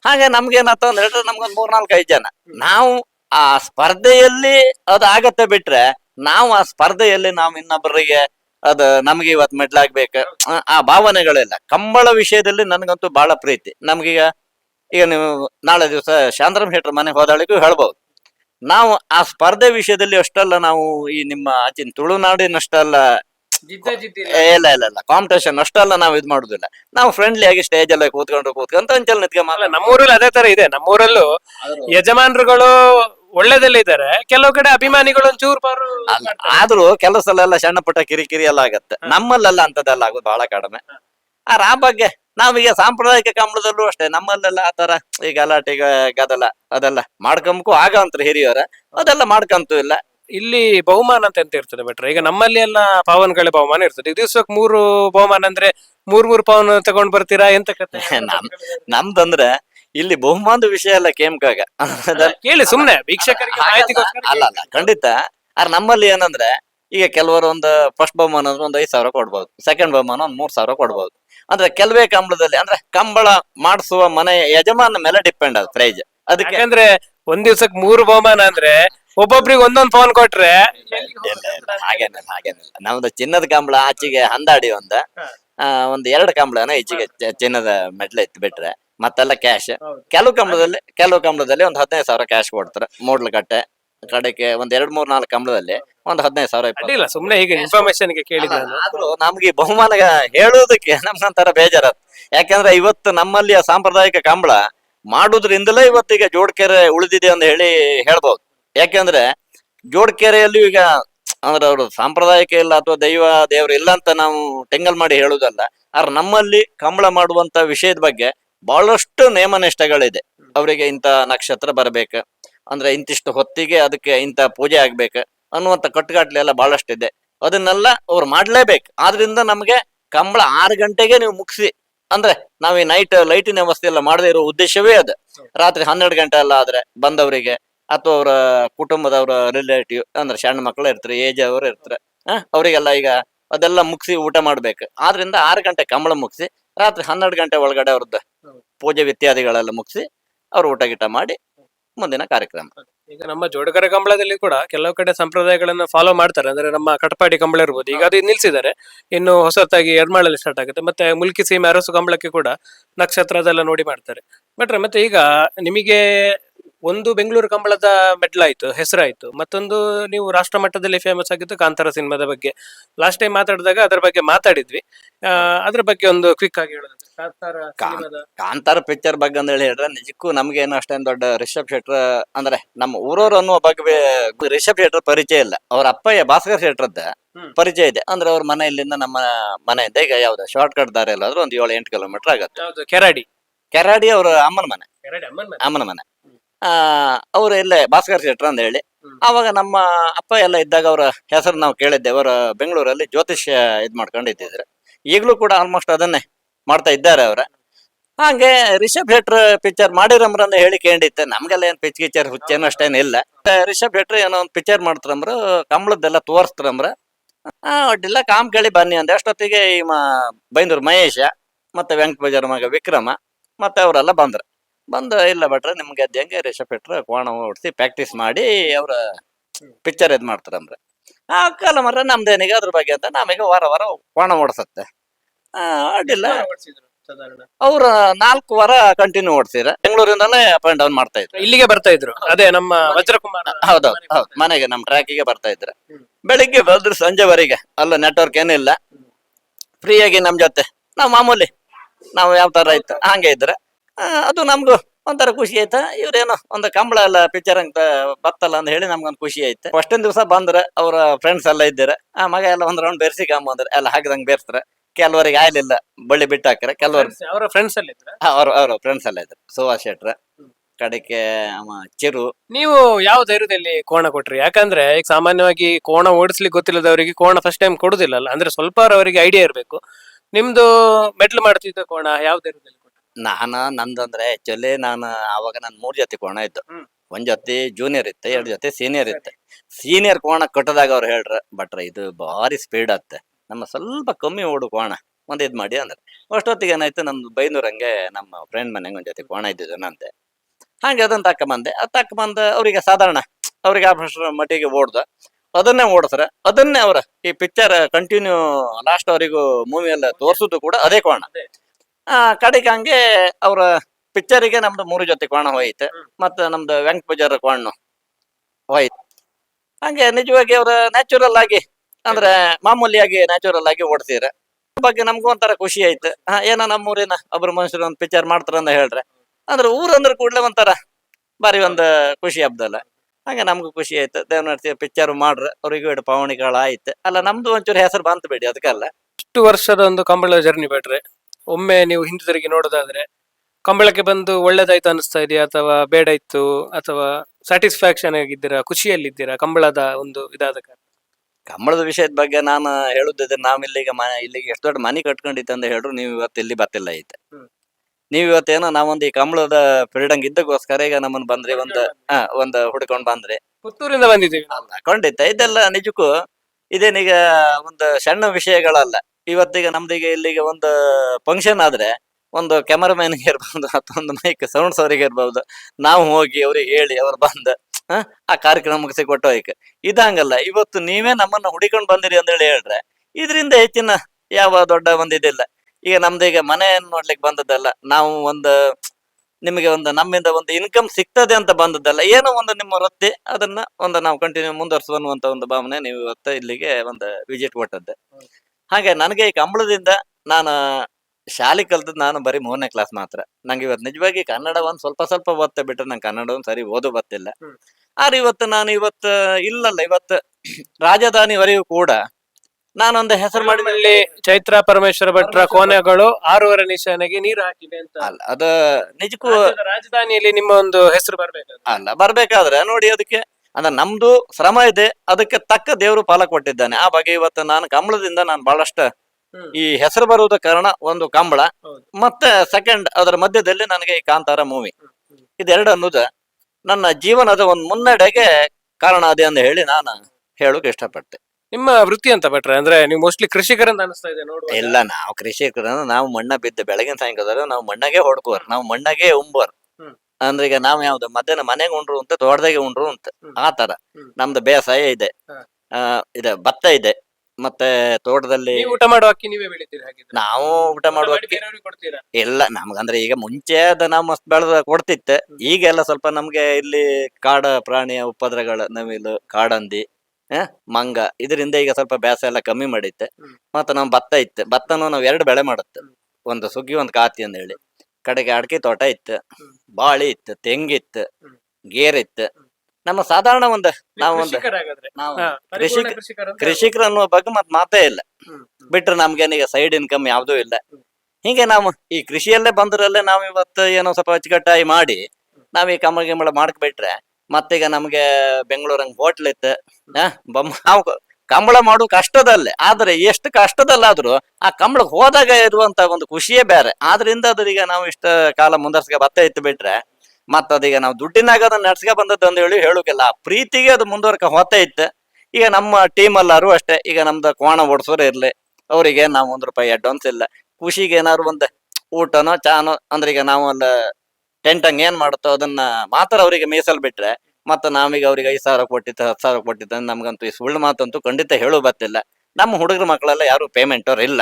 ಹಾಗೆ ನಮ್ಗೆ ಏನಾಯ್ತು ಅಂತ ಹೇಳಿದ್ರೆ ನಮ್ಗೊಂದ್ ಮೂರ್ನಾಲ್ಕು ಐದು ಜನ. ನಾವು ಆ ಸ್ಪರ್ಧೆಯಲ್ಲಿ ಅದು ಆಗತ್ತೆ ಬಿಟ್ರೆ ನಾವು ಆ ಸ್ಪರ್ಧೆಯಲ್ಲಿ ನಾವು ಇನ್ನೊಬ್ಬರಿಗೆ ಅದು ನಮ್ಗೆ ಇವತ್ ಮೆಡ್ಲಾಗ್ಬೇಕು ಆ- ಭಾವನೆಗಳೆಲ್ಲ. ಕಂಬಳ ವಿಷಯದಲ್ಲಿ ನನ್ಗಂತೂ ಬಹಳ ಪ್ರೀತಿ. ನಮ್ಗೀಗ ಈಗ ನೀವು ನಾಳೆ ದಿವಸ ಶಾಂತರಾಮ್ ಶೆಟ್ರ್ ಮನೆ ಹೋದಾಳಿಗೂ ಹೇಳ್ಬಹುದು ನಾವು ಆ ಸ್ಪರ್ಧೆ ವಿಷಯದಲ್ಲಿ ಅಷ್ಟಲ್ಲ ನಾವು ಈ ನಿಮ್ಮ ಆಚಿನ ತುಳುನಾಡಿನಷ್ಟಲ್ಲ ಇಲ್ಲ. ಇಲ್ಲ ಇಲ್ಲ ಕಾಂಪಿಟೇಷನ್ ಅಷ್ಟಲ್ಲ ನಾವು ಇದ್ ಮಾಡುದಿಲ್ಲ. ನಾವು ಫ್ರೆಂಡ್ಲಿ ಆಗಿ ಸ್ಟೇಜ್ ಎಲ್ಲ ಕೂತ್ಕೊಂಡು ಕೂತ್ಕೊಂತ ಅಂಚಲ್ ಅಲ್ಲ ನಮ್ಮೂರಲ್ಲಿ ಅದೇ ತರ ಇದೆ. ನಮ್ಮೂರಲ್ಲೂ ಯಜಮಾನರುಗಳು ಒಳ್ಳೇದಲ್ಲಿದ್ದಾರೆ ಕೆಲವು ಕಡೆ ಅಭಿಮಾನಿಗಳು ಒಂಚೂರು ಪಾರು ಅಲ್ಲ, ಆದ್ರೂ ಕೆಲಸಲೆಲ್ಲ ಸಲ ಸಣ್ಣ ಪುಟ್ಟ ಕಿರಿಕಿರಿ ಎಲ್ಲ ಆಗತ್ತೆ. ನಮ್ಮಲ್ಲೆಲ್ಲ ಅಂತದೆಲ್ಲ ಆಗೋದು ಬಹಳ ಕಡಿಮೆ. ಆದ್ರೆ ಆ ಬಗ್ಗೆ ನಾವೀಗ ಸಾಂಪ್ರದಾಯಿಕ ಕಂಬಳದಲ್ಲೂ ಅಷ್ಟೇ. ನಮ್ಮಲ್ಲೆಲ್ಲ ಆತರ ಈ ಗಲಾಟೆ ಗದಲ ಅದೆಲ್ಲ ಮಾಡ್ಕೊಂಬಕು ಆಗ ಅಂತ ಹಿರಿಯರ. ಅದೆಲ್ಲ ಮಾಡ್ಕಂತೂ ಇಲ್ಲ. ಇಲ್ಲಿ ಬಹುಮಾನ ಅಂತ ಎಂತ ಇರ್ತದೆ ಬಿಟ್ರೆ ಈಗ ನಮ್ಮಲ್ಲಿ ಎಲ್ಲ ಪವನ್ಗಳೇ ಬಹುಮಾನ ಇರ್ತದೆ. ಈ ದಿವ್ಸಕ್ಕೆ ಮೂರು ಬಹುಮಾನ ಅಂದ್ರೆ ಮೂರ್ ಮೂರ್ ಪವನ್ ತಗೊಂಡ್ ಬರ್ತೀರಾ ಎಂತ ಕತೆ ನಮ್ ನಮ್ದಂದ್ರೆ ಇಲ್ಲಿ ಬಹುಮಾನದ ವಿಷಯ ಎಲ್ಲ ಕೇಮ್ಕಾಗ ಕೇಳಿ ಸುಮ್ನೆ ವೀಕ್ಷಕರಿಗೆ ಮಾಹಿತಿಗೋಸ್ಕರ ಅಲ್ಲ ಅಲ್ಲ ಖಂಡಿತ. ಆದ್ರೆ ನಮ್ಮಲ್ಲಿ ಏನಂದ್ರೆ ಈಗ ಕೆಲವರು ಒಂದು ಫಸ್ಟ್ ಬಹುಮಾನ ಅಂದ್ರೆ ಒಂದ್ ಐದು ಸಾವಿರ ಕೊಡ್ಬೋದು. ಸೆಕೆಂಡ್ ಬಹುಮಾನ ಒಂದ್ ಮೂರ್ ಸಾವಿರ ಕೊಡ್ಬೋದು. ಅಂದ್ರೆ ಕೆಲವೇ ಕಂಬಳದಲ್ಲಿ ಅಂದ್ರೆ ಕಂಬಳ ಮಾಡಿಸುವ ಮನೆ ಯಜಮಾನ ಮೇಲೆ ಡಿಪೆಂಡ್ ಅದು ಪ್ರೈಜ್. ಅದಕ್ಕೆ ಅಂದ್ರೆ ಒಂದ್ ದಿವ್ಸಕ್ಕೆ ಮೂರು ಬಹುಮಾನ ಅಂದ್ರೆ ಒಬ್ಬೊಬ್ರಿಗೆ ಒಂದೊಂದ್ ಫೋನ್ ಕೊಟ್ರೆ. ಹಾಗೇನಲ್ಲ ಹಾಗೇನಲ್ಲ. ಹಾಗೇನಿಲ್ಲ ಹಾಗೇನಿಲ್ಲ ನಮ್ದು ಚಿನ್ನದ ಕಂಬಳ ಆಚೆಗೆ ಹಂದಾಡಿ ಒಂದ. ಆ, ಒಂದ್ ಎರಡು ಕಂಬಳನ ಈಚೆಗೆ ಚ- ಚಿನ್ನದ ಮೆಟ್ಲ ಎತ್ತಿ ಬಿಟ್ರೆ. ಮತ್ತೆಲ್ಲ ಕ್ಯಾಶ್ ಕೆಲವು ಕಂಬಳದಲ್ಲಿ ಕೆಲವು ಕಂಬಳದಲ್ಲಿ ಒಂದ್ ಹದಿನೈದು ಸಾವಿರ ಕ್ಯಾಶ್ ಕೊಡ್ತಾರೆ ಮೂಡ್ಲ ಕಟ್ಟೆ. ಕಡೆಗೆ ಒಂದ್ ಎರಡ್ ಮೂರ್ ನಾಲ್ಕು ಕಂಬಳದಲ್ಲಿ ಒಂದ್ ಹದಿನೈದು ಸಾವಿರ ಇಪ್ಪತ್ತು ಅಡ್ಡಿಲ್ಲ ಸುಮ್ನೆ ಹೀಗೆ ಇನ್ಫಾರ್ಮೇಶನ್ಗೆ ಕೇಳಿದ ಆದ್ರೂ ನಮ್ಗೆ ಈ ಬಹುಮಾನ ಹೇಳೋದಕ್ಕೆ ನಮ್ಗಂತರ ಬೇಜಾರ ಯಾಕಂದ್ರೆ ಇವತ್ತು ನಮ್ಮಲ್ಲಿ ಆ ಸಾಂಪ್ರದಾಯಿಕ ಕಂಬಳ ಮಾಡುದ್ರಿಂದಲೇ ಇವತ್ತಿಗೆ ಜೋಡ್ಕೆರೆ ಉಳಿದಿದೆ ಅಂತ ಹೇಳಿ ಹೇಳ್ಬಹುದು ಯಾಕಂದ್ರೆ ಜೋಡ್ಕೆರೆಯಲ್ಲಿ ಈಗ ಅಂದ್ರೆ ಅವರು ಸಾಂಪ್ರದಾಯಿಕ ಇಲ್ಲ ಅಥವಾ ದೈವ ದೇವರು ಇಲ್ಲ ಅಂತ ನಾವು ಟೆಂಗಲ್ ಮಾಡಿ ಹೇಳುದಲ್ಲ ಆದ್ರೆ ನಮ್ಮಲ್ಲಿ ಕಂಬಳ ಮಾಡುವಂತ ವಿಷಯದ ಬಗ್ಗೆ ಬಹಳಷ್ಟು ನೇಮ ನಿಷ್ಠೆಗಳಿದೆ ಅವರಿಗೆ ಇಂತ ನಕ್ಷತ್ರ ಬರಬೇಕು, ಅಂದ್ರೆ ಇಂತಿಷ್ಟು ಹೊತ್ತಿಗೆ ಅದಕ್ಕೆ ಇಂತ ಪೂಜೆ ಆಗ್ಬೇಕು ಅನ್ನುವಂತ ಕಟ್ಟುಗಾಟ್ಲೆ ಎಲ್ಲ ಬಹಳಷ್ಟಿದೆ. ಅದನ್ನೆಲ್ಲ ಅವ್ರು ಮಾಡ್ಲೇಬೇಕು. ಆದ್ರಿಂದ ನಮ್ಗೆ ಕಂಬಳ ಆರು ಗಂಟೆಗೆ ನೀವು ಮುಗಿಸಿ, ಅಂದ್ರೆ ನಾವ್ ಈ ನೈಟ್ ಲೈಟಿನ ವ್ಯವಸ್ಥೆ ಎಲ್ಲ ಮಾಡದೇ ಇರೋ ಉದ್ದೇಶವೇ ಅದು. ರಾತ್ರಿ ಹನ್ನೆರಡು ಗಂಟೆ ಎಲ್ಲ ಆದ್ರೆ ಬಂದವರಿಗೆ ಅಥವಾ ಅವರ ಕುಟುಂಬದವರ ರಿಲೇಟಿವ್ ಅಂದ್ರೆ ಸಣ್ಣ ಮಕ್ಕಳು ಇರ್ತಾರೆ ಏಜ್ ಅವರು ಇರ್ತಾರೆ ಆ, ಅವರಿಗೆಲ್ಲ ಈಗ ಅದೆಲ್ಲ ಮುಗಿಸಿ ಊಟ ಮಾಡ್ಬೇಕು. ಆದ್ರಿಂದ ಆರು ಗಂಟೆ ಕಂಬಳ ಮುಗಿಸಿ ರಾತ್ರಿ ಹನ್ನೆರಡು ಗಂಟೆ ಒಳಗಡೆ ಅವ್ರದ್ದು ಪೂಜೆ ಇತ್ಯಾದಿಗಳೆಲ್ಲ ಮುಗಿಸಿ ಅವ್ರು ಊಟ ಗೀಟ ಮಾಡಿ ಮುಂದಿನ ಕಾರ್ಯಕ್ರಮ. ಈಗ ನಮ್ಮ ಜೋಡಗರ ಕಂಬಳದಲ್ಲಿ ಕೂಡ ಕೆಲವು ಕಡೆ ಸಂಪ್ರದಾಯಗಳನ್ನ ಫಾಲೋ ಮಾಡ್ತಾರೆ. ಅಂದ್ರೆ ನಮ್ಮ ಕಟಪಾಡಿ ಕಂಬಳ ಇರ್ಬೋದು. ಈಗ ಅದು ನಿಲ್ಸಿದ್ದಾರೆ. ಇನ್ನು ಹೊಸತಾಗಿ ಎರ್ಮಾಳಲ್ಲಿ ಸ್ಟಾರ್ಟ್ ಆಗುತ್ತೆ. ಮತ್ತೆ ಮುಲ್ಕಿ ಸೀಮೆ ಅರಸು ಕಂಬಳಕ್ಕೆ ಕೂಡ ನಕ್ಷತ್ರ ಅದೆಲ್ಲ ನೋಡಿ ಮಾಡ್ತಾರೆ. ಬಟ್ರೆ ಮತ್ತೆ ಈಗ ನಿಮಗೆ ಒಂದು ಬೆಂಗಳೂರು ಕಂಬಳದ ಮೆಡ್ಲಾಯ್ತು ಹೆಸರಾಯ್ತು ಮತ್ತೊಂದು ನೀವು ರಾಷ್ಟ್ರ ಮಟ್ಟದಲ್ಲಿ ಫೇಮಸ್ ಆಗಿದ್ದು ಕಾಂತಾರ ಸಿನಿಮಾದ ಬಗ್ಗೆ. ಲಾಸ್ಟ್ ಟೈಮ್ ಮಾತಾಡಿದಾಗ ಅದ್ರ ಬಗ್ಗೆ ಮಾತಾಡಿದ್ವಿ. ಆ, ಅದ್ರ ಬಗ್ಗೆ ಒಂದು ಕ್ವಿಕ್ ಆಗಿ ಹೇಳೋದಾದ್ರೆ ಕಾಂತಾರ ಕಾಂ- ಸಿನಿಮಾದ ಕಾಂತಾರ ಪಿಕ್ಚರ್ ಬಗ್ಗೆ ಅಂತ ಹೇಳಿ ಹೇಳಿದ್ರೆ ನಿಜಕ್ಕೂ ನಮ್ಗೆ ಏನು ಅಷ್ಟೇನು ದೊಡ್ಡ ರಿಷಬ್ ಶೆಟ್ರ್ ಅಂದ್ರೆ ನಮ್ಮ ಊರವ್ರು ಅನ್ನುವ ಬಗ್ಗೆ ರಿಷಬ್ ಶೆಟ್ರ್ ಪರಿಚಯ ಇಲ್ಲ. ಅವ್ರ ಅಪ್ಪಯ್ಯ ಭಾಸ್ಕರ್ ಶೆಟ್ರದ್ದ ಹ್ಮ್. ಪರಿಚಯ ಇದೆ. ಅಂದ್ರೆ ಅವ್ರ ಮನೆ ಇಲ್ಲಿಂದ ನಮ್ಮ ಇದೆ. ಈಗ ಯಾವ್ದು ಶಾರ್ಟ್ ಕಟ್ ದಾರಿ ಎಲ್ಲ ಒಂದು ಒಂದ್ ಏಳು ಎಂಟು ಕಿಲೋಮೀಟರ್ ಆಗತ್ತೆ. ಯಾವ್ದು? ಕೆರಾಡಿ. ಕೆರಾಡಿ ಅವ್ರ ಅಮ್ಮನ ಮನೆ. ಕೆರಾಡಿ ಅಮ್ಮನ್ ಮನೆ. ಅಮ್ಮನ ಮನೆ. ಆ ಅವ್ರು ಇಲ್ಲೇ ಭಾಸ್ಕರ್ ಶೆಟ್ರ ಅಂತ ಹೇಳಿ. ಅವಾಗ ನಮ್ಮ ಅಪ್ಪ ಎಲ್ಲ ಇದ್ದಾಗ ಅವರ ಹೆಸರು ನಾವು ಕೇಳಿದ್ದೆ. ಅವರ ಬೆಂಗಳೂರಲ್ಲಿ ಜ್ಯೋತಿಷ್ಯ ಇದ್ ಮಾಡ್ಕೊಂಡು ಇದ್ದಿದ್ರು ಈಗಲೂ ಕೂಡ ಆಲ್ಮೋಸ್ಟ್ ಅದನ್ನೇ ಮಾಡ್ತಾ ಇದ್ದಾರೆ ಅವ್ರ. ಹಂಗೆ ರಿಷಬ್ ಶೆಟ್ರ್ ಪಿಕ್ಚರ್ ಮಾಡಿರಮ್ರ ಅಂತ ಹೇಳಿ ಕೇಳಿತ್ತೆ ನಮ್ಗೆಲ್ಲ ಏನ್ ಪಿಚ್ ಗಿಚ್ಚರ್ ಹುಚ್ಚೇನು ಅಷ್ಟೇನ್ ಇಲ್ಲ. ಆ, ರಿಷಬ್ ಶೆಟ್ರ್ ಏನೋ ಒಂದು ಪಿಕ್ಚರ್ ಮಾಡ್ತಾರಂಬ್ರ ಕಂಬಳದ್ದೆಲ್ಲ ತೋರಿಸ್ತಾರಂಬ್ರ ಅಡ್ಡಿಲ್ಲ ಕಾಮ್ ಕೇಳಿ ಬನ್ನಿ ಅಂದ್ರೆ ಅಷ್ಟೊತ್ತಿಗೆ ಈ ಮ ಬೈಂದೂರು ಮಹೇಶ ಮತ್ತೆ ವೆಂಕಟ ಬಜಾರ್ ಮಗ ವಿಕ್ರಮ ಮತ್ತೆ ಅವರೆಲ್ಲ ಬಂದ್ರು. ಬಂದು ಇಲ್ಲ ಭಟ್ರೆ ನಿಮ್ಗೆ ಹೆಂಗೆ ರೇಷ ಪೆಟ್ರ ಕೋಣ ಓಡಿಸಿ ಪ್ರಾಕ್ಟೀಸ್ ಮಾಡಿ ಅವ್ರ ಪಿಕ್ಚರ್ ಇದ್ ಅಂದ್ರೆ. ಆ ಕಾಲ ಮರ ನಮ್ದೇನಿಗೆ ಅದ್ರ ಬಗ್ಗೆ ಅಂತ ನಮಗೆ ವಾರ ವಾರ ಕೋಣ ಓಡಿಸತ್ತೆ ಆ, ಅಡ್ಡಿಲ್ಲ. ಅವ್ರ ನಾಲ್ಕು ವಾರ ಕಂಟಿನ್ಯೂ ಓಡಿಸಿರ ಬೆಂಗಳೂರಿಂದಲೇ ಅಪ್ ಅಂಡ್ ಡೌನ್ ಮಾಡ್ತಾ ಇದ್ರು. ಇಲ್ಲಿಗೆ ಬರ್ತಾ ಇದ್ರು. ಅದೇ ನಮ್ಮ ವಜ್ರಕುಮಾರ ಹೌದೌದು ಹೌದು ಮನೆಗೆ ನಮ್ ಟ್ರ್ಯಾಕಿಗೆ ಬರ್ತಾ ಇದ್ರು. ಬೆಳಿಗ್ಗೆ ಬಂದ್ರು ಸಂಜೆವರೆಗೆ. ಅಲ್ಲ ನೆಟ್ವರ್ಕ್ ಏನಿಲ್ಲ. ಫ್ರೀಯಾಗಿ ನಮ್ ಜೊತೆ. ನಾವು ಮಾಮೂಲಿ. ನಾವು ಯಾವ ತರ ಇತ್ತು ಹಂಗೆ ಇದ್ರೆ. ಅದು ನಮ್ಗೂ ಒಂಥರ ಖುಷಿ ಆಯ್ತಾ? ಇವ್ರೇನೋ ಒಂದು ಕಂಬಳ ಎಲ್ಲ ಪಿಕ್ಚರ್ ಅಂತ ಬತ್ತಲ್ಲ ಅಂತ ಹೇಳಿ ನಮ್ಗೊಂದು ಖುಷಿ ಆಯ್ತು. ಫಸ್ಟಿನ ದಿವಸ ಬಂದ್ರ ಅವ್ರ ಫ್ರೆಂಡ್ಸ್ ಎಲ್ಲ ಇದ್ದಾರೆ. ಆ ಮಗ ಎಲ್ಲ ಒಂದ್ ರೌಂಡ್ ಬೆರ್ಸಿ ಕಾಮ ಅಂದ್ರೆ ಎಲ್ಲ ಹಾಕಿದಂಗ್ ಬೆರ್ಸ್ತಾರೆ. ಕೆಲವರಿಗೆ ಆಯ್ಲಿಲ್ಲ ಬಳ್ಳಿ ಬಿಟ್ಟು ಹಾಕ್ರೆ ಕೆಲವರು ಅವರ ಫ್ರೆಂಡ್ಸ್ ಅಲ್ಲಿ ಇದ್ರ? ಅವ್ರ ಅವ್ರ ಫ್ರೆಂಡ್ಸ್ ಎಲ್ಲ ಇದ್ರು ಸುಭಾಷ್ ಶೆಟ್ರ ಕಡೆಗೆ ಚಿರು. ನೀವು ಯಾವ ಧೈರ್ಯದಲ್ಲಿ ಕೋಣ ಕೊಟ್ರಿ? ಯಾಕಂದ್ರೆ ಈಗ ಸಾಮಾನ್ಯವಾಗಿ ಕೋಣ ಓಡಿಸ್ಲಿಕ್ಕೆ ಗೊತ್ತಿಲ್ಲದವರಿಗೆ ಕೋಣ ಫಸ್ಟ್ ಟೈಮ್ ಕೊಡುದಿಲ್ಲ ಅಂದ್ರೆ ಸ್ವಲ್ಪ ಅವರಿಗೆ ಐಡಿಯಾ ಇರಬೇಕು. ನಿಮ್ದು ಮೆಟ್ಲು ಮಾಡ್ತಿದ್ದ ಕೋಣ ಯಾವ ಧೈರ್ಯದಲ್ಲಿ? ನಾನ ನಂದಂದ್ರೆ ಆಕ್ಚುಲಿ ನಾನು ಅವಾಗ ನನ್ ಮೂರ್ ಜೊತೆ ಕೋಣ ಇತ್ತು ಹ್ಮ್. ಒಂದ್ ಜೊತೆ ಜೂನಿಯರ್ ಇತ್ತು ಎರಡ್ ಜೊತೆ ಸೀನಿಯರ್ ಇತ್ತು. ಸೀನಿಯರ್ ಕೋಣ ಕಟ್ಟದಾಗ ಅವ್ರು ಹೇಳ್ರ ಬಟ್ರ ಇದು ಭಾರಿ ಸ್ಪೀಡ್ ಆತ್ತೆ ನಮ್ಮ ಸ್ವಲ್ಪ ಕಮ್ಮಿ ಓಡು ಕೋಣ ಒಂದ್ ಇದ್ ಮಾಡಿ ಅಂದ್ರೆ. ಅಷ್ಟೊತ್ತಿಗೆ ಏನಾಯ್ತು ನಮ್ದು ಬೈನೂರ್ ಹಂಗೆ ನಮ್ಮ ಫ್ರೆಂಡ್ ಮನೆಗೆ ಒಂದ್ ಜೊತೆ ಕೋಣ ಇದ್ದಿದ್ದನಂತೆ ಹಂಗೆ ಅದನ್ನ ಬಂದೆ. ಅದು ಬಂದ ಅವ್ರಿಗೆ ಸಾಧಾರಣ ಅವ್ರಿಗೆ ಆ ಅಷ್ಟರ ಮಟ್ಟಿಗೆ ಓಡ್ದ. ಅದನ್ನೇ ಓಡಿಸ್ರೆ. ಅದನ್ನೇ ಅವ್ರ ಈ ಪಿಕ್ಚರ್ ಕಂಟಿನ್ಯೂ ಲಾಸ್ಟ್ ಅವರಿಗೂ ಮೂವಿ ಎಲ್ಲ ತೋರ್ಸುದು ಕೂಡ ಅದೇ ಕೋಣ. ಆ ಕಡೆಗೆ ಹಂಗೆ ಅವ್ರ ಪಿಕ್ಚರಿಗೆ ನಮ್ದು ಮೂರು ಜೊತೆ ಕೋಣ ಹೋಯ್ತು. ಮತ್ತೆ ನಮ್ದು ವೆಂಕಟ ಪೂಜಾರ ಕೋಣ ಹೋಯ್ತು. ಹಂಗೆ ನಿಜವಾಗಿ ಅವ್ರ ನ್ಯಾಚುರಲ್ ಆಗಿ ಅಂದ್ರೆ ಮಾಮೂಲಿಯಾಗಿ ನ್ಯಾಚುರಲ್ ಆಗಿ ಓಡ್ತೀರ ಬಗ್ಗೆ ನಮಗೂ ಒಂಥರ ಖುಷಿ ಆಯ್ತು. ಹಾ ಏನೋ ನಮ್ಮೂರಿನ ಒಬ್ರು ಮನುಷ್ಯರು ಒಂದು ಪಿಕ್ಚರ್ ಮಾಡ್ತಾರ ಅಂತ ಹೇಳ್ರೆ. ಅಂದ್ರೆ ಊರಂದ್ರೆ ಕೂಡಲೇ ಒಂಥರ ಬಾರಿ ಒಂದು ಖುಷಿ ಹಬ್ಬದಲ್ಲ ಹಂಗೆ ನಮಗೂ ಖುಷಿ ಆಯ್ತು. ದೇವನರ್ತಿ ಪಿಕ್ಚರ್ ಮಾಡ್ರೆ. ಅವ್ರಿಗೂ ಎರಡು ಪಾವಣಿಗಳ ಆಯ್ತು. ಅಲ್ಲ ನಮ್ದು ಒಂಚೂರು ಹೆಸರು ಬಂತು ಬಿಡಿ ಅದಕ್ಕಲ್ಲ. ಇಷ್ಟು ವರ್ಷದ ಒಂದು ಕಂಬಳ ಜರ್ನಿ ಬೇಡ್ರೆ ಒಮ್ಮೆ ನೀವು ಹಿಂದಿರುಗಿ ನೋಡೋದಾದ್ರೆ ಕಂಬಳಕ್ಕೆ ಬಂದು ಒಳ್ಳೇದಾಯ್ತು ಅನಿಸ್ತಾ ಇದೆಯಾ? ಅಥವಾ ಬೇಡ ಇತ್ತು ಅಥವಾ ಸ್ಯಾಟಿಸ್ಫ್ಯಾಕ್ಷನ್ ಆಗಿದ್ದೀರಾ? ಖುಷಿಯಲ್ಲಿದ್ದೀರಾ? ಕಂಬಳದ ಒಂದು ಇದಾದ ಕಾರಣ. ಕಂಬಳದ ವಿಷಯದ ಬಗ್ಗೆ ನಾನು ಹೇಳುದಿದ್ರೆ ನಾವು ಇಲ್ಲಿಗೆ ಇಲ್ಲಿಗೆ ಎಷ್ಟು ದೊಡ್ಡ ಮನೆ ಕಟ್ಕೊಂಡಿತ್ತು ಅಂತ ಹೇಳ್ರು ನೀವು ಇವತ್ತು ಇಲ್ಲಿ ಬತ್ತಿಲ್ಲ ಐತೆ. ನೀವು ಇವತ್ತೇನೋ ನಾವೊಂದು ಈ ಕಂಬಳದ ಫ್ರೀಡಂಗ್ ಇದ್ದಕ್ಕೋಸ್ಕರ ಈಗ ನಮ್ಮನ್ನ ಬಂದ್ರಿ ಒಂದು ಹಾ ಒಂದು ಹುಡ್ಕೊಂಡ್ ಬಂದ್ರಿ. ಪುತ್ತೂರಿಂದ ಬಂದಿದ್ದೀವಿ ಖಂಡಿತ ಇದೆಲ್ಲ ನಿಜಕ್ಕೂ ಇದೇನೀಗ ಒಂದು ಸಣ್ಣ ವಿಷಯಗಳಲ್ಲ. ಇವತ್ತೀಗ ನಮ್ದೀಗ ಇಲ್ಲಿಗೆ ಒಂದು ಫಂಕ್ಷನ್ ಆದ್ರೆ ಒಂದು ಕ್ಯಾಮರಾಮ್ಯಾನ್ಗೆ ಇರ್ಬಹುದು ಅಥವಾ ಒಂದು ಮೈಕ್ ಸೌಂಡ್ ಅವರಿಗೆ ಇರ್ಬಹುದು ನಾವು ಹೋಗಿ ಅವ್ರಿಗೆ ಹೇಳಿ ಅವ್ರು ಬಂದ್ ಆ, ಕಾರ್ಯಕ್ರಮ ಮುಗಿಸಿ ಕೊಟ್ಟು ಹೋಯ್ಕೆ. ಇದಂಗಲ್ಲ ಇವತ್ತು ನೀವೇ ನಮ್ಮನ್ನ ಹುಡಿಕೊಂಡು ಬಂದಿರಿ ಅಂತ ಹೇಳಿ ಹೇಳ್ರೆ ಇದರಿಂದ ಹೆಚ್ಚಿನ ಯಾವ ದೊಡ್ಡ ಒಂದು ಇದಿಲ್ಲ. ಈಗ ನಮ್ದು ಈಗ ಮನೆಯನ್ನು ನೋಡ್ಲಿಕ್ಕೆ ಬಂದದ್ದಲ್ಲ ನಾವು ಒಂದು ನಿಮಗೆ ಒಂದು ನಮ್ಮಿಂದ ಒಂದು ಇನ್ಕಮ್ ಸಿಗ್ತದೆ ಅಂತ ಬಂದದ್ದಲ್ಲ ಏನೋ ಒಂದು ನಿಮ್ಮ ವೃತ್ತಿ ಅದನ್ನ ಒಂದು ನಾವು ಕಂಟಿನ್ಯೂ ಮುಂದುವರ್ಸುವಂತ ಒಂದು ಭಾವನೆ ನೀವು ಇವತ್ತು ಇಲ್ಲಿಗೆ ಒಂದು ವಿಸಿಟ್ ಕೊಟ್ಟದ್ದೆ. ಹಾಗೆ ನನಗೆ ಈ ಕಂಬಳದಿಂದ ನಾನು ಶಾಲೆ ಕಲ್ತದ್ದು ನಾನು ಬರೀ ಮೂರನೇ ಕ್ಲಾಸ್ ಮಾತ್ರ. ನಂಗೆ ಇವತ್ತು ನಿಜವಾಗಿ ಕನ್ನಡ ಒಂದು ಸ್ವಲ್ಪ ಸ್ವಲ್ಪ ಓದ್ತಾ ಬಿಟ್ರೆ ನಂಗೆ ಕನ್ನಡ ಒಂದು ಸರಿ ಓದು ಬರ್ತಿಲ್ಲ. ಆದ್ರೆ ಇವತ್ತು ನಾನು ಇವತ್ತು ಇಲ್ಲಲ್ಲ ಇವತ್ತು ರಾಜಧಾನಿವರೆಗೂ ಕೂಡ ನಾನೊಂದು ಹೆಸರು ಮಾಡಿದಲ್ಲಿ ಚೈತ್ರ ಪರಮೇಶ್ವರ ಭಟ್ರ ಕೋಣೆಗಳು ಆರೂವರೆ ನಿಶಾನೆಗೆ ನೀರು ಹಾಕಿದೆ ಅಂತ. ಅಲ್ಲ ಅದು ನಿಜಕ್ಕೂ ರಾಜಧಾನಿಯಲ್ಲಿ ನಿಮ್ಮ ಒಂದು ಹೆಸರು ಬರ್ಬೇಕು ಅಲ್ಲ ಬರ್ಬೇಕಾದ್ರೆ ನೋಡಿ ಅದಕ್ಕೆ. ಅಂದ್ರೆ ನಮ್ದು ಶ್ರಮ ಇದೆ ಅದಕ್ಕೆ ತಕ್ಕ ದೇವರು ಫಲ ಕೊಟ್ಟಿದ್ದಾನೆ ಆ ಬಗ್ಗೆ ಇವತ್ತು ನಾನು ಕಂಬಳದಿಂದ ನಾನು ಬಹಳಷ್ಟು ಈ ಹೆಸರು ಬರುವುದ ಕಾರಣ ಒಂದು ಕಂಬಳ. ಮತ್ತೆ ಸೆಕೆಂಡ್ ಅದರ ಮಧ್ಯದಲ್ಲಿ ನನಗೆ ಈ ಕಾಂತಾರ ಮೂವಿ. ಇದೆರಡು ಅನ್ನೋದು ನನ್ನ ಜೀವನದ ಒಂದು ಮುನ್ನಡೆಗೆ ಕಾರಣ ಅದೇ ಅಂತ ಹೇಳಿ ನಾನು ಹೇಳೋಕೆ ಇಷ್ಟಪಟ್ಟೆ ನಿಮ್ಮ ವೃತ್ತಿ ಅಂತ ಬಿಟ್ರೆ ಅಂದ್ರೆ ನೀವು ಮೋಸ್ಟ್ಲಿ ಕೃಷಿಕರಂತ ಅನಿಸ್ತಾ ಇದೆ ನೋಡಿ ಇಲ್ಲ ನಾವು ಕೃಷಿಕರ ನಾವು ಮಣ್ಣ ಬಿದ್ದ ಬೆಳಗಿನ ಸಾಯಂಕಾಲ ನಾವು ಮಣ್ಣಾಗೆ ಹೊಡ್ಕೋರ್ ನಾವು ಮಣ್ಣಗೆ ಉಂಬೋರ್. ಅಂದ್ರೆ ಈಗ ನಾವ್ ಯಾವ್ದು ಮಧ್ಯಾಹ್ನ ಮನೆಗೆ ಉಂಡ್ರು ಅಂತ ತೋಟದಾಗೆ ಉಂಡ್ರು ಅಂತ. ಆ ತರ ನಮ್ದು ಬೇಸಾಯ ಇದೆ. ಆ, ಇದೆ ಭತ್ತ ಇದೆ. ಮತ್ತೆ ತೋಟದಲ್ಲಿ ನೀವು ಊಟ ಮಾಡುವ ಅಕ್ಕಿ ನೀವೇ ಬೆಳಿತೀರಿ ಹಾಗಿದ್ರೆ? ನಾವು ಊಟ ಮಾಡುವ ಮಾಡಿ ಬೇರೆಯವ್ರಿಗೆ ಕೊಡ್ತೀರಾ? ಇಲ್ಲ ನಮ್ಗಂದ್ರೆ ಈಗ ಮುಂಚೆ ಅದ ನಾವು ಮಸ್ತ್ ಬೆಳೆದ ಕೊಡ್ತಿತ್ತೆ. ಈಗೆಲ್ಲ ಸ್ವಲ್ಪ ನಮ್ಗೆ ಇಲ್ಲಿ ಕಾಡ ಪ್ರಾಣಿಯ ಉಪದ್ರಗಳ ನವಿಲು ಕಾಡಂದಿ ಆ, ಮಂಗ ಇದರಿಂದ ಈಗ ಸ್ವಲ್ಪ ಬೇಸ ಎಲ್ಲ ಕಮ್ಮಿ ಮಾಡಿತ್ತೆ. ಮತ್ತೆ ನಾವು ಭತ್ತ ಇತ್ತೆ. ಭತ್ತನು ನಾವು ಎರಡು ಬೆಳೆ ಮಾಡುತ್ತೆ. ಒಂದು ಸುಗ್ಗಿ ಒಂದು ಕಾತಿ ಅಂತ ಹೇಳಿ ಕಡೆಗೆ ಅಡಿಕೆ ತೋಟ ಇತ್ತು. ಬಾಳಿ ಇತ್ತು ತೆಂಗಿತ್ತು. ಗೇರ್ ಇತ್ತು. ನಮ್ಮ ಸಾಧಾರಣ ಒಂದ ನಾವೊಂದು ನಾವು ಒಂದು ನಾವು ಕೃಷಿಕ- ಕೃಷಿಕರು ಅನ್ನುವ ಬಗ್ಗೆ ಮತ್ತೆ ಮಾತೇ ಇಲ್ಲ. ಬಿಟ್ರ ನಮ್ಗೇನೀಗ ಸೈಡ್ ಇನ್ಕಮ್ ಯಾವ್ದೂ ಇಲ್ಲ. ಹಿಂಗೆ ನಾವು ಈ ಕೃಷಿಯಲ್ಲೇ ಬಂದ್ರಲ್ಲೇ ನಾವು ಇವತ್ತು ಏನೋ ಸ್ವಲ್ಪ ಅಚ್ಚುಕಟ್ಟಾಗಿ ಮಾಡಿ ನಾವ್ ಈ ಕಮಲ ಗಿಮಳ ಮಾಡಕ್ ಬಿಟ್ರೆ ಮತ್ತೀಗ ನಮ್ಗೆ ಬೆಂಗಳೂರಂಗ್ ಹೋಟ್ಲ್ ಇತ್ತು. ಬೊಮ್ಮ ಕಂಬಳ ಮಾಡು ಕಷ್ಟದಲ್ಲೇ. ಆದ್ರೆ ಎಷ್ಟು ಕಷ್ಟದಲ್ಲಾದ್ರೂ ಆ ಕಂಬಳಕ್ಕೆ ಹೋದಾಗ ಇರುವಂತ ಒಂದು ಖುಷಿಯೇ ಬೇರೆ. ಆದ್ರಿಂದ ಅದ್ರೀಗ ನಾವು ಇಷ್ಟ ಕಾಲ ಮುಂದರ್ಸ್ಕ ಭತ್ತ ಇತ್ತು ಬಿಟ್ರೆ ಮತ್ತ ಅದೀಗ ನಾವು ದುಡ್ಡಿನಾಗ ಅದನ್ನ ನಡ್ಸ್ಕ ಬಂದದ್ದು ಅಂತ ಹೇಳಿ ಹೇಳುಕಿಲ್ಲ ಆ ಪ್ರೀತಿಗೆ ಅದು ಮುಂದುವರ್ಕ ಹೊತ್ತ ಇತ್ತು. ಈಗ ನಮ್ಮ ಟೀಮ್ ಎಲ್ಲಾರು ಅಷ್ಟೇ. ಈಗ ನಮ್ದು ಕೋಣ ಓಡಿಸೋರು ಇರ್ಲಿ. ಅವರಿಗೆ ನಾವು ಒಂದ್ ರೂಪಾಯಿ ಅಡ್ವಾನ್ಸ್ ಇಲ್ಲ. ಖುಷಿಗೆ ಏನಾದ್ರು ಒಂದು ಊಟನೋ, ಚಾನೋ, ಅಂದ್ರೆ ಈಗ ನಾವು ಒಂದು ಟೆಂಟ್ ಹಂಗ ಏನ್ ಮಾಡುತ್ತೋ ಅದನ್ನ ಮಾತ್ರ ಅವರಿಗೆ ಮೀಸಲ್ ಬಿಟ್ರೆ ಮತ್ತೆ ನಾವೀಗ ಅವ್ರಿಗೆ ಐದ್ ಸಾವಿರ ಕೊಟ್ಟಿತ್ತು ಹತ್ತು ಸಾವಿರ ಕೊಟ್ಟಿತ್ತು ನಮ್ಗಂತೂ ಈ ಸುಳ್ಳು ಮಾತಂತೂ ಖಂಡಿತ ಹೇಳು ಬತ್ತಿಲ್ಲ ನಮ್ಮ ಹುಡುಗರ ಮಕ್ಕಳೆಲ್ಲ ಯಾರು ಪೇಮೆಂಟ್ ಅವ್ರು ಇಲ್ಲ.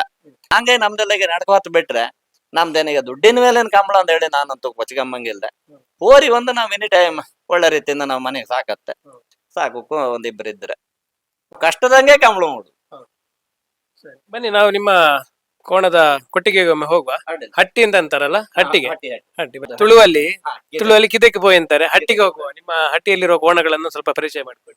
ಹಂಗೆ ನಮ್ದೆಲ್ಲ ಈಗ ನಡ್ಕೋತ್ ಬಿಟ್ರೆ ನಮ್ದೇನೀಗ ದುಡ್ಡಿನ ಮೇಲೆ ಕಂಬಳ ಅಂತ ಹೇಳಿ ನಾನಂತೂ ಕೊಚ್ಕೊಂಬಂಗಿಲ್ಲ ಹೋರಿ ಒಂದು ನಾವ್ ಎನಿ ಟೈಮ್ ಒಳ್ಳೆ ರೀತಿಯಿಂದ ನಾವು ಮನೆಗೆ ಸಾಕತ್ತೆ. ಸಾಕು ಒಂದಿಬ್ರು ಇದ್ರೆ. ಕಷ್ಟದಂಗೆ ಕಂಬಳ ನೋಡು. ಬನ್ನಿ, ನಾವು ನಿಮ್ಮ ಕೋಣದ ಕೊಟ್ಟಿಗೆಗೆ ಒಮ್ಮೆ ಹೋಗುವ. ಹಟ್ಟಿ ಅಂತ ಅಂತಾರಲ್ಲ ಹಟ್ಟಿಗೆ. ಹಟ್ಟಿ ತುಳುವಲ್ಲಿ ತುಳುವಲ್ಲಿ ಕಿದಕ್ಕೆ ಬೋಯ್ ಅಂತಾರೆ ಹಟ್ಟಿಗೆ ಹೋಗುವ. ನಿಮ್ಮ ಹಟ್ಟಿಯಲ್ಲಿರುವ ಕೋಣಗಳನ್ನು ಸ್ವಲ್ಪ ಪರಿಚಯ ಮಾಡಿಕೊಡಿ.